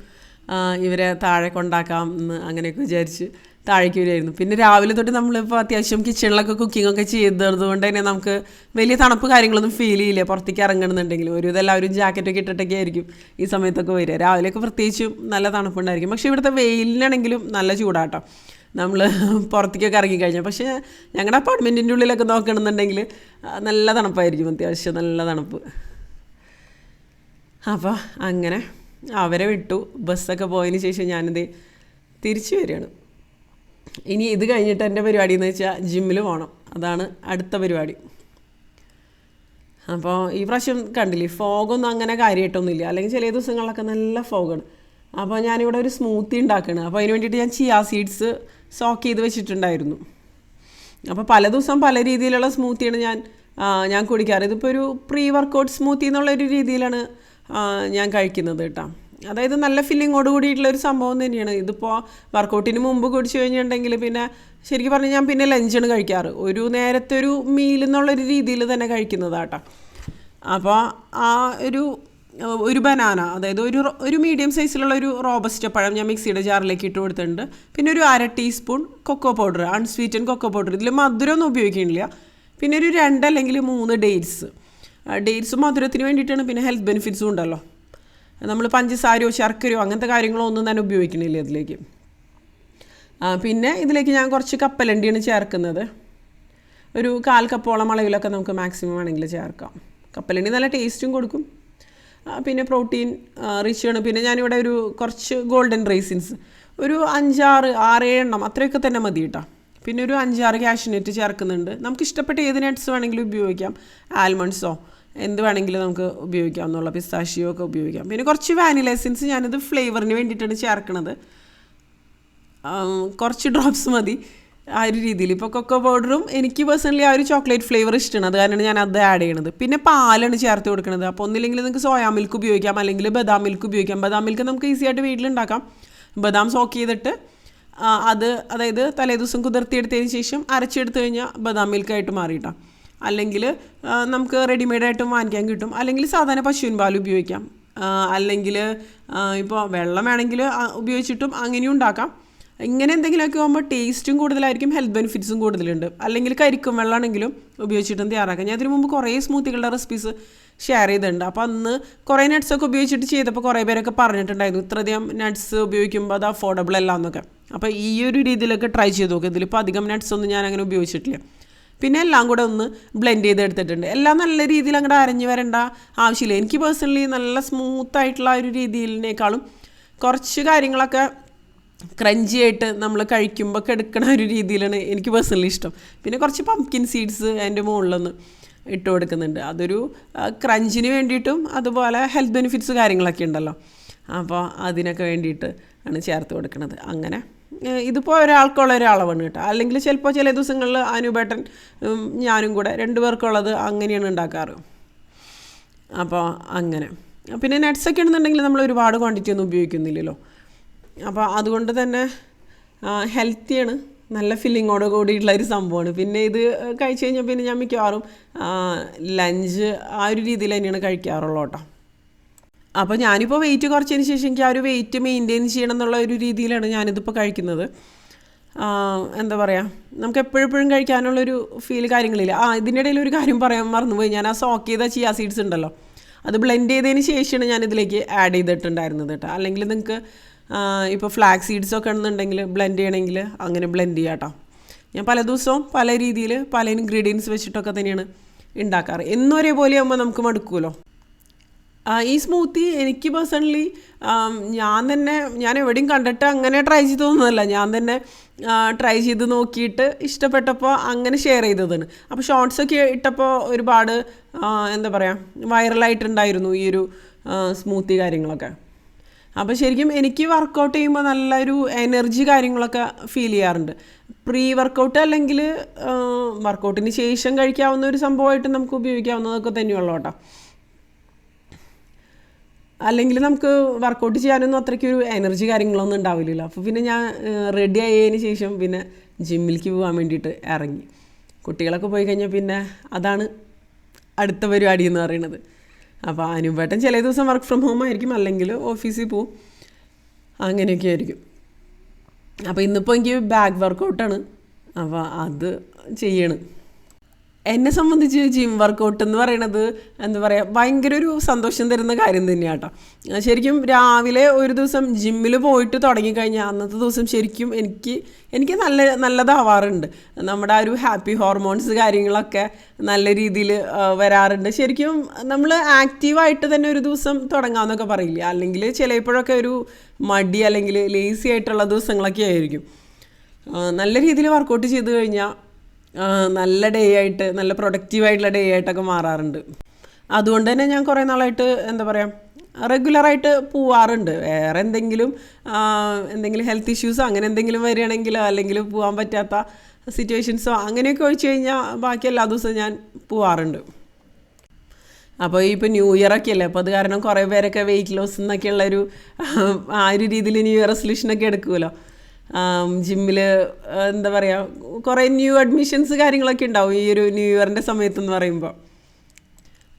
ഇവരെ താഴെ കൊണ്ടാക്കാം എന്ന് അങ്ങനെയൊക്കെ വിചാരിച്ച് താഴേക്ക് വരുമായിരുന്നു പിന്നെ രാവിലെ തൊട്ട് നമ്മളിപ്പോൾ അത്യാവശ്യം കിച്ചണിലൊക്കെ കുക്കിംഗ് ഒക്കെ ചെയ്തത് കൊണ്ട് തന്നെ നമുക്ക് വലിയ തണുപ്പ് കാര്യങ്ങളൊന്നും ഫീൽ ചെയ്യില്ല. പുറത്തേക്ക് ഇറങ്ങണമെന്നുണ്ടെങ്കിൽ ഒരു ഇതെല്ലാവരും ജാക്കറ്റൊക്കെ ഇട്ടിട്ടൊക്കെ ആയിരിക്കും ഈ സമയത്തൊക്കെ വരിക. രാവിലെയൊക്കെ പ്രത്യേകിച്ചും നല്ല തണുപ്പുണ്ടായിരിക്കും. പക്ഷേ ഇവിടുത്തെ വെയിലിനാണെങ്കിലും നല്ല ചൂടാട്ടോ. നമ്മൾ പുറത്തേക്കൊക്കെ ഇറങ്ങിക്കഴിഞ്ഞാൽ പക്ഷേ ഞങ്ങളുടെ അപ്പാർട്ട്മെന്റിന്റെ ഉള്ളിലൊക്കെ നോക്കണമെന്നുണ്ടെങ്കിൽ നല്ല തണുപ്പായിരിക്കും. അത്യാവശ്യം നല്ല തണുപ്പ്. അപ്പോൾ അങ്ങനെ അവരെ വിട്ടു. ബസ്സൊക്കെ പോയതിന് ശേഷം ഞാനിത് തിരിച്ചു വരികയാണ്. ഇനി ഇത് കഴിഞ്ഞിട്ട് എന്റെ പരിപാടി എന്ന് വെച്ചാൽ ജിമ്മിൽ പോകണം അതാണ് അടുത്ത പരിപാടി. അപ്പോൾ ഈ പ്രാവശ്യം കണ്ടില്ലേ ഫോഗൊന്നും അങ്ങനെ കാര്യമായിട്ടൊന്നുമില്ല അല്ലെങ്കിൽ ചില ദിവസങ്ങളിലൊക്കെ നല്ല ഫോഗാണ്. അപ്പോൾ ഞാനിവിടെ ഒരു സ്മൂത്തി ഉണ്ടാക്കുകയാണ്. അപ്പോൾ അതിന് വേണ്ടിയിട്ട് ഞാൻ ചിയാ സീഡ്സ് സോക്ക് ചെയ്ത് വെച്ചിട്ടുണ്ടായിരുന്നു. അപ്പോൾ പല ദിവസം പല രീതിയിലുള്ള സ്മൂത്തിയാണ് ഞാൻ ഞാൻ കുടിക്കാറ്. ഇതിപ്പോൾ ഒരു പ്രീ വർക്കൗട്ട് സ്മൂത്തി എന്നുള്ള ഒരു രീതിയിലാണ് ഞാൻ കഴിക്കുന്നത് കേട്ടോ. അതായത് നല്ല ഫില്ലിങ്ങോട് കൂടിയിട്ടുള്ള ഒരു സംഭവം തന്നെയാണ്. ഇതിപ്പോൾ വർക്കൗട്ടിന് മുമ്പ് കുടിച്ചു കഴിഞ്ഞിട്ടുണ്ടെങ്കിൽ പിന്നെ ശരിക്കും പറഞ്ഞാൽ ഞാൻ പിന്നെ ലഞ്ചാണ് കഴിക്കാറ്. ഒരു നേരത്തെ ഒരു മീൽ എന്നുള്ളൊരു രീതിയിൽ തന്നെ കഴിക്കുന്നതാട്ടോ അപ്പോൾ ആ ഒരു ഒരു ബനാന അതായത് ഒരു ഒരു മീഡിയം സൈസിലുള്ള ഒരു റോബസ്റ്റ് പഴം ഞാൻ മിക്സിയുടെ ജാറിലേക്ക് ഇട്ട് കൊടുത്തിട്ടുണ്ട്. പിന്നെ ഒരു അര teaspoon cocoa powder unsweetened cocoa powder ഇതിൽ മധുരമൊന്നും ഉപയോഗിക്കുന്നില്ല. പിന്നെ ഒരു രണ്ട് അല്ലെങ്കിൽ മൂന്ന് ഡേറ്റ്സ് ഡേറ്റ്സ് മധുരത്തിന് വേണ്ടിയിട്ടാണ് പിന്നെ ഹെൽത്ത് ബെനിഫിറ്റ്സും ഉണ്ടല്ലോ. നമ്മൾ പഞ്ചസാരയോ ശർക്കരയോ അങ്ങനത്തെ കാര്യങ്ങളോ ഒന്നും തന്നെ ഉപയോഗിക്കണില്ല ഇതിലേക്ക്. പിന്നെ ഇതിലേക്ക് ഞാൻ കുറച്ച് കപ്പലണ്ടിയാണ് ചേർക്കുന്നത്. ഒരു കാൽ കപ്പോളം അളവിലൊക്കെ നമുക്ക് മാക്സിമം ആണെങ്കിൽ ചേർക്കാം. കപ്പലണ്ടി നല്ല ടേസ്റ്റും കൊടുക്കും. പിന്നെ പ്രോട്ടീൻ റിച്ച് ആണ്. പിന്നെ ഞാനിവിടെ ഒരു കുറച്ച് ഗോൾഡൻ റേസിൻസ് ഒരു അഞ്ചാറ് ആറ് എണ്ണം അത്രയൊക്കെ തന്നെ മതി കേട്ടോ. പിന്നെ ഒരു അഞ്ചാറ് കാഷ്നറ്റ് ചേർക്കുന്നുണ്ട്. നമുക്ക് ഇഷ്ടപ്പെട്ട ഏത് നട്ട്സ് വേണമെങ്കിലും ഉപയോഗിക്കാം. ആൽമണ്ട്സോ എന്ത് വേണമെങ്കിലും നമുക്ക് ഉപയോഗിക്കാം എന്നുള്ള പിസ്താഷിയോ ഒക്കെ ഉപയോഗിക്കാം. പിന്നെ കുറച്ച് വാനില എസൻസ് ഞാനിത് ഫ്ലേവറിന് വേണ്ടിയിട്ടാണ് ചേർക്കണത്. കുറച്ച് ഡ്രോപ്സ് മതി ആ ഒരു രീതിയിൽ. ഇപ്പോൾ കൊക്കോ പൗഡറും എനിക്ക് പേഴ്സണലി ആ ഒരു ചോക്ലേറ്റ് ഫ്ലേവർ ഇഷ്ടമാണ്. അത് കാരണമാണ് ഞാൻ അത് ആഡ് ചെയ്യണത്. പിന്നെ പാലാണ് ചേർത്ത് കൊടുക്കുന്നത് അപ്പോൾ ഒന്നില്ലെങ്കിൽ നിങ്ങൾക്ക് സോയാ മിൽക്ക് ഉപയോഗിക്കാം അല്ലെങ്കിൽ ബദാം മിൽക്ക് ഉപയോഗിക്കാം. ബദാം മിൽക്ക് നമുക്ക് ഈസി ആയിട്ട് വീട്ടിലുണ്ടാക്കാം. ബദാം സോക്ക് ചെയ്തിട്ട് അത് അതായത് തലേദിവസം കുതിർത്തിയെടുത്തതിന് ശേഷം അരച്ചെടുത്ത് കഴിഞ്ഞാൽ ബദാം മിൽക്കായിട്ട് മാറിയിട്ടാം. അല്ലെങ്കിൽ നമുക്ക് റെഡിമെയ്ഡായിട്ടും വാങ്ങിക്കാൻ കിട്ടും. അല്ലെങ്കിൽ സാധാരണ പശുവിൻ പാൽ ഉപയോഗിക്കാം. അല്ലെങ്കിൽ ഇപ്പോൾ വെള്ളം വേണമെങ്കിൽ ഉപയോഗിച്ചിട്ടും അങ്ങനെയും ഉണ്ടാക്കാം. ഇങ്ങനെ എന്തെങ്കിലുമൊക്കെ ആകുമ്പോൾ ടേസ്റ്റും കൂടുതലായിരിക്കും ഹെൽത്ത് ബെനിഫിറ്റ്സും കൂടുതലുണ്ട്. അല്ലെങ്കിൽ കരിക്കും വെള്ളമാണെങ്കിലും ഉപയോഗിച്ചിട്ടും തയ്യാറാക്കാം. ഞാൻ ഇതിനു മുമ്പ് കുറേ സ്മൂത്തികളുടെ റെസിപ്പീസ് ഷെയർ ചെയ്തിട്ടുണ്ട്. അപ്പോൾ അന്ന് കുറേ നട്ട്സൊക്കെ ഉപയോഗിച്ചിട്ട് ചെയ്തപ്പോൾ കുറേ പേരൊക്കെ പറഞ്ഞിട്ടുണ്ടായിരുന്നു ഇത്രയധികം നട്ട്സ് ഉപയോഗിക്കുമ്പോൾ അത് അഫോർഡബിൾ അല്ല എന്നൊക്കെ. അപ്പോൾ ഈ ഒരു രീതിയിലൊക്കെ ട്രൈ ചെയ്ത് നോക്കുക ഇതിലിപ്പോൾ അധികം നട്ട്സ് ഒന്നും ഞാൻ അങ്ങനെ ഉപയോഗിച്ചിട്ടില്ല. പിന്നെ എല്ലാം കൂടെ ഒന്ന് ബ്ലെൻഡ് ചെയ്ത് എടുത്തിട്ടുണ്ട് എല്ലാം നല്ല രീതിയിൽ അങ്ങോട്ട് അരഞ്ഞു വരേണ്ട ആവശ്യമില്ല. എനിക്ക് പേഴ്സണലി നല്ല സ്മൂത്ത് ആയിട്ടുള്ള ഒരു രീതിയിലേക്കാളും കുറച്ച് കാര്യങ്ങളൊക്കെ ക്രഞ്ചി ആയിട്ട് നമ്മൾ കഴിക്കുമ്പോൾ എടുക്കണ ഒരു രീതിയിലാണ് എനിക്ക് പേഴ്സണലി ഇഷ്ടം. പിന്നെ കുറച്ച് പംകിൻ സീഡ്സ് അതിന്റെ മുകളിലൊന്ന് ഇട്ട് കൊടുക്കുന്നുണ്ട്. അതൊരു ക്രഞ്ചിന് വേണ്ടിയിട്ടും അതുപോലെ ഹെൽത്ത് ബെനിഫിറ്റ്സ് കാര്യങ്ങളൊക്കെ ഉണ്ടല്ലോ. അപ്പോൾ അതിനൊക്കെ വേണ്ടിയിട്ട് ആണ് ചേർത്ത് കൊടുക്കുന്നത് അങ്ങനെ ഇതിപ്പോൾ ഒരാൾക്കുള്ള ഒരളവാണ് കേട്ടോ. അല്ലെങ്കിൽ ചിലപ്പോൾ ചില ദിവസങ്ങളിൽ അനുബേട്ടൻ ഞാനും കൂടെ രണ്ടു പേർക്കുള്ളത് അങ്ങനെയാണ് ഉണ്ടാക്കാറ്. അപ്പോൾ അങ്ങനെ. പിന്നെ നട്ട്സൊക്കെ ആണെന്നുണ്ടെങ്കിൽ നമ്മൾ ഒരുപാട് ക്വാണ്ടിറ്റി ഒന്നും ഉപയോഗിക്കുന്നില്ലല്ലോ. അപ്പോൾ അതുകൊണ്ട് തന്നെ ഹെൽത്തിയാണ് നല്ല ഫില്ലിങ്ങോട് കൂടിയിട്ടുള്ള ഒരു സംഭവമാണ്. പിന്നെ ഇത് കഴിച്ചു കഴിഞ്ഞാൽ പിന്നെ ഞാൻ മിക്കവാറും ലഞ്ച് ആ ഒരു രീതിയിൽ തന്നെയാണ് കഴിക്കാറുള്ളൂ കേട്ടോ. അപ്പോൾ ഞാനിപ്പോൾ വെയിറ്റ് കുറച്ചതിന് ശേഷം എനിക്ക് ആ ഒരു വെയിറ്റ് മെയിന്റെയിൻ ചെയ്യണം എന്നുള്ള ഒരു രീതിയിലാണ് ഞാനിതിപ്പോൾ കഴിക്കുന്നത്. എന്താ പറയുക നമുക്ക് എപ്പോഴെപ്പോഴും കഴിക്കാനുള്ളൊരു ഫീൽ കാര്യങ്ങളില്ല. ആ ഇതിന്റെ ഇടയിൽ ഒരു കാര്യം പറയാൻ മറന്നുപോയി. ഞാൻ ആ സോക്ക് ചെയ്ത ചിയ സീഡ്സ് ഉണ്ടല്ലോ അത് ബ്ലെൻഡ് ചെയ്തതിന് ശേഷമാണ് ഞാൻ ഇതിലേക്ക് ആഡ് ചെയ്തിട്ടുണ്ടായിരുന്നത് കേട്ടോ. അല്ലെങ്കിൽ നിങ്ങൾക്ക് ഇപ്പോൾ ഫ്ലാക്സ് സീഡ്സ് ഒക്കെ ഉണ്ടെന്നുണ്ടെങ്കിൽ ബ്ലെൻഡ് ചെയ്യണമെങ്കിൽ അങ്ങനെ ബ്ലെൻഡ് ചെയ്യാം കേട്ടോ. ഞാൻ പല ദിവസവും പല രീതിയിൽ പല ഇൻഗ്രീഡിയൻസ് വെച്ചിട്ടൊക്കെ തന്നെയാണ് ഉണ്ടാക്കാറ്. എന്നും ആകുമ്പോൾ നമുക്ക് മടുക്കുമല്ലോ ഈ സ്മൂത്തി എനിക്ക് പേഴ്സണലി ഞാൻ തന്നെ ഞാൻ എവിടെയും കണ്ടിട്ട് അങ്ങനെ ട്രൈ ചെയ്തതൊന്നുമല്ല ഞാൻ തന്നെ ട്രൈ ചെയ്ത് നോക്കിയിട്ട് ഇഷ്ടപ്പെട്ടപ്പോൾ അങ്ങനെ ഷെയർ ചെയ്തതാണ്. അപ്പോൾ ഷോർട്സൊക്കെ ഇട്ടപ്പോൾ ഒരുപാട് എന്താ പറയുക വൈറലായിട്ടുണ്ടായിരുന്നു ഈ ഒരു സ്മൂത്തി കാര്യങ്ങളൊക്കെ. അപ്പോൾ ശരിക്കും എനിക്ക് വർക്കൗട്ട് ചെയ്യുമ്പോൾ നല്ലൊരു എനർജി കാര്യങ്ങളൊക്കെ ഫീൽ ചെയ്യാറുണ്ട്. പ്രീ വർക്കൗട്ട് അല്ലെങ്കിൽ വർക്കൗട്ടിന് ശേഷം കഴിക്കാവുന്ന ഒരു സംഭവമായിട്ട് നമുക്ക് ഉപയോഗിക്കാവുന്നതൊക്കെ തന്നെയുള്ളൂ കേട്ടോ. അല്ലെങ്കിൽ നമുക്ക് വർക്കൗട്ട് ചെയ്യാനൊന്നും അത്രയ്ക്ക് ഒരു എനർജി കാര്യങ്ങളൊന്നും ഉണ്ടാവില്ലല്ലോ. അപ്പോൾ പിന്നെ ഞാൻ റെഡി ആയതിന് ശേഷം പിന്നെ ജിമ്മിലേക്ക് പോകാൻ വേണ്ടിയിട്ട് ഇറങ്ങി. കുട്ടികളൊക്കെ പോയി കഴിഞ്ഞാൽ പിന്നെ അതാണ് അടുത്ത പരിപാടി എന്ന് പറയുന്നത്. അപ്പോൾ അനുപേട്ടൻ ചില ദിവസം വർക്ക് ഫ്രം ഹോം ആയിരിക്കും അല്ലെങ്കിൽ ഓഫീസിൽ പോവും. അങ്ങനെയൊക്കെ ആയിരിക്കും. അപ്പോൾ ഇന്നിപ്പോൾ എനിക്ക് ബാക്ക് വർക്കൗട്ടാണ് അപ്പോൾ അത് ചെയ്യണം. എന്നെ സംബന്ധിച്ച് ജിം വർക്കൗട്ട് എന്ന് പറയുന്നത് എന്താ പറയുക ഭയങ്കര ഒരു സന്തോഷം തരുന്ന കാര്യം തന്നെയാണ് കേട്ടോ ശരിക്കും രാവിലെ ഒരു ദിവസം ജിമ്മിൽ പോയിട്ട് തുടങ്ങിക്കഴിഞ്ഞാൽ അന്നത്തെ ദിവസം ശരിക്കും എനിക്ക് എനിക്ക് നല്ല നല്ലതാവാറുണ്ട്. നമ്മുടെ ആ ഒരു ഹാപ്പി ഹോർമോൺസ് കാര്യങ്ങളൊക്കെ നല്ല രീതിയിൽ വരാറുണ്ട്. ശരിക്കും നമ്മൾ ആക്റ്റീവായിട്ട് തന്നെ ഒരു ദിവസം തുടങ്ങാമെന്നൊക്കെ പറയില്ല? അല്ലെങ്കിൽ ചിലപ്പോഴൊക്കെ ഒരു മടി അല്ലെങ്കിൽ ലേസി ആയിട്ടുള്ള ദിവസങ്ങളൊക്കെ ആയിരിക്കും. നല്ല രീതിയിൽ വർക്കൗട്ട് ചെയ്ത് കഴിഞ്ഞാൽ നല്ല ഡേ ആയിട്ട് നല്ല പ്രൊഡക്റ്റീവായിട്ടുള്ള ഡേ ആയിട്ടൊക്കെ മാറാറുണ്ട്. അതുകൊണ്ട് തന്നെ ഞാൻ കുറേ നാളായിട്ട് എന്താ പറയുക റെഗുലറായിട്ട് പോവാറുണ്ട്. വേറെ എന്തെങ്കിലും എന്തെങ്കിലും ഹെൽത്ത് ഇഷ്യൂസോ അങ്ങനെ എന്തെങ്കിലും വരികയാണെങ്കിലോ അല്ലെങ്കിൽ പോകാൻ പറ്റാത്ത സിറ്റുവേഷൻസോ അങ്ങനെയൊക്കെ ഒഴിച്ച് കഴിഞ്ഞാൽ ബാക്കി എല്ലാ ദിവസവും ഞാൻ പോവാറുണ്ട്. അപ്പോൾ ഇപ്പോൾ ന്യൂ ഇയർ അല്ലേ അപ്പോൾ അത് കാരണം കുറേ പേരൊക്കെ വെയിറ്റ് ലോസ് എന്നൊക്കെയുള്ളൊരു ആ ഒരു രീതിയിൽ ന്യൂ ഇയർ റെസൊല്യൂഷനൊക്കെ എടുക്കുമല്ലോ ജിമ്മിൽ എന്താ പറയുക കുറേ ന്യൂ അഡ്മിഷൻസ് കാര്യങ്ങളൊക്കെ ഉണ്ടാവും ഈ ഒരു ന്യൂ ഇയറിന്റെ സമയത്തെന്ന് പറയുമ്പോൾ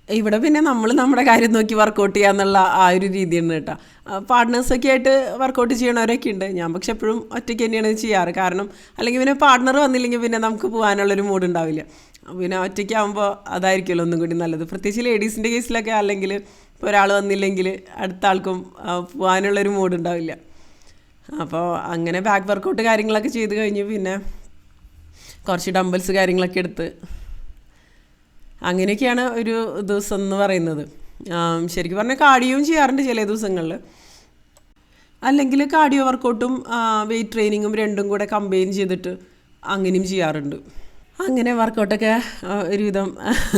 ഇവിടെ പിന്നെ നമ്മൾ നമ്മുടെ കാര്യം നോക്കി വർക്കൗട്ട് ചെയ്യാന്നുള്ള ആ ഒരു രീതിയാണ് കേട്ടോ. പാർട്ട്നേഴ്സൊക്കെ ആയിട്ട് വർക്കൗട്ട് ചെയ്യണവരൊക്കെ ഉണ്ട്. ഞാൻ പക്ഷെ എപ്പോഴും ഒറ്റയ്ക്ക് തന്നെയാണ് ചെയ്യാറ്. കാരണം അല്ലെങ്കിൽ പിന്നെ പാർട്ട്ണർ വന്നില്ലെങ്കിൽ പിന്നെ നമുക്ക് പോകാനുള്ളൊരു മൂഡ് ഉണ്ടാവില്ല. പിന്നെ ഒറ്റയ്ക്ക് ഒറ്റയ്ക്കാകുമ്പോൾ അതായിരിക്കുമല്ലോ ഒന്നും കൂടി നല്ലത്. പ്രത്യേകിച്ച് ലേഡീസിന്റെ കേസിലൊക്കെ അല്ലെങ്കിൽ ഇപ്പോൾ ഒരാൾ വന്നില്ലെങ്കിൽ അടുത്ത ആൾക്കും പോകാനുള്ളൊരു മൂഡ് ഉണ്ടാവില്ല. അപ്പോൾ അങ്ങനെ ബാക്ക് വർക്കൗട്ട് കാര്യങ്ങളൊക്കെ ചെയ്ത് കഴിഞ്ഞ് പിന്നെ കുറച്ച് ഡംബിൾസ് കാര്യങ്ങളൊക്കെ എടുത്ത് അങ്ങനെയൊക്കെയാണ് ഒരു ദിവസം എന്ന് പറയുന്നത് ശരിക്കും പറഞ്ഞാൽ കാർഡിയോയും ചെയ്യാറുണ്ട് ചില ദിവസങ്ങളിൽ അല്ലെങ്കിൽ കാർഡിയോ വർക്കൗട്ടും വെയിറ്റ് ട്രെയിനിങ്ങും രണ്ടും കൂടെ കമ്പൈൻ ചെയ്തിട്ട് അങ്ങനെയും ചെയ്യാറുണ്ട്. അങ്ങനെ വർക്കൗട്ടൊക്കെ ഒരുവിധം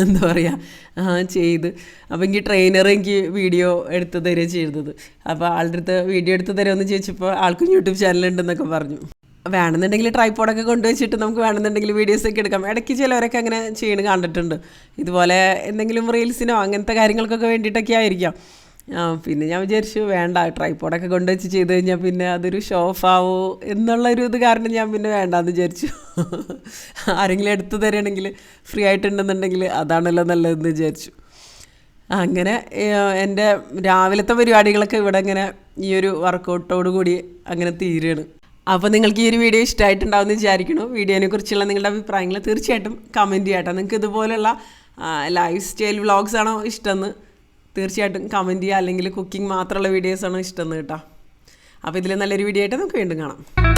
എന്താ പറയുക ചെയ്ത്. അപ്പോൾ എനിക്ക് ട്രെയിനർ എനിക്ക് വീഡിയോ എടുത്ത് തരുകയും ചെയ്തത്. അപ്പോൾ ആളുടെ അടുത്ത് വീഡിയോ എടുത്ത് തരുമെന്ന് ചോദിച്ചപ്പോൾ ആൾക്കും യൂട്യൂബ് ചാനലുണ്ടെന്നൊക്കെ പറഞ്ഞു. വേണമെന്നുണ്ടെങ്കിൽ ട്രൈപ്പോഡൊക്കെ കൊണ്ടുവച്ചിട്ട് നമുക്ക് വേണമെന്നുണ്ടെങ്കിൽ വീഡിയോസൊക്കെ എടുക്കാം. ഇടയ്ക്ക് ചിലവരൊക്കെ അങ്ങനെ ചെയ്യണ കണ്ടിട്ടുണ്ട്. ഇതുപോലെ എന്തെങ്കിലും റീൽസിനോ അങ്ങനത്തെ കാര്യങ്ങൾക്കൊക്കെ വേണ്ടിയിട്ടൊക്കെ ആയിരിക്കാം. ആ, പിന്നെ ഞാൻ വിചാരിച്ചു വേണ്ട ട്രൈപ്പോഡൊക്കെ കൊണ്ടുവച്ച് ചെയ്ത് കഴിഞ്ഞാൽ പിന്നെ അതൊരു ഷോ ഓഫ് ആവോ എന്നുള്ളൊരു ഇത് കാരണം ഞാൻ പിന്നെ വേണ്ടാന്ന് വിചാരിച്ചു. ആരെങ്കിലും എടുത്തു തരികയാണെങ്കിൽ ഫ്രീ ആയിട്ടുണ്ടെന്നുണ്ടെങ്കിൽ അതാണല്ലോ നല്ലതെന്ന് വിചാരിച്ചു. അങ്ങനെ എന്റെ രാവിലത്തെ പരിപാടികളൊക്കെ ഇവിടെ ഇങ്ങനെ ഈ ഒരു വർക്കൗട്ടോട് കൂടി അങ്ങനെ തീരുകയാണ് അപ്പോൾ നിങ്ങൾക്ക് ഈ ഒരു വീഡിയോ ഇഷ്ടമായിട്ടുണ്ടാവുമെന്ന് വിചാരിക്കണു വീഡിയോനെ കുറിച്ചുള്ള നിങ്ങളുടെ അഭിപ്രായങ്ങൾ തീർച്ചയായിട്ടും കമന്റ് ചെയ്യട്ടെ. നിങ്ങൾക്ക് ഇതുപോലുള്ള ലൈഫ് സ്റ്റൈൽ വ്ളോഗ്സ് ആണോ ഇഷ്ടമെന്ന് തീർച്ചയായിട്ടും കമന്റ് ചെയ്യുക. അല്ലെങ്കിൽ കുക്കിംഗ് മാത്രമുള്ള വീഡിയോസ് ഇഷ്ടം കേട്ടോ. അപ്പോൾ ഇതിൽ നല്ലൊരു വീഡിയോ ആയിട്ട് നമുക്ക് വീണ്ടും കാണാം.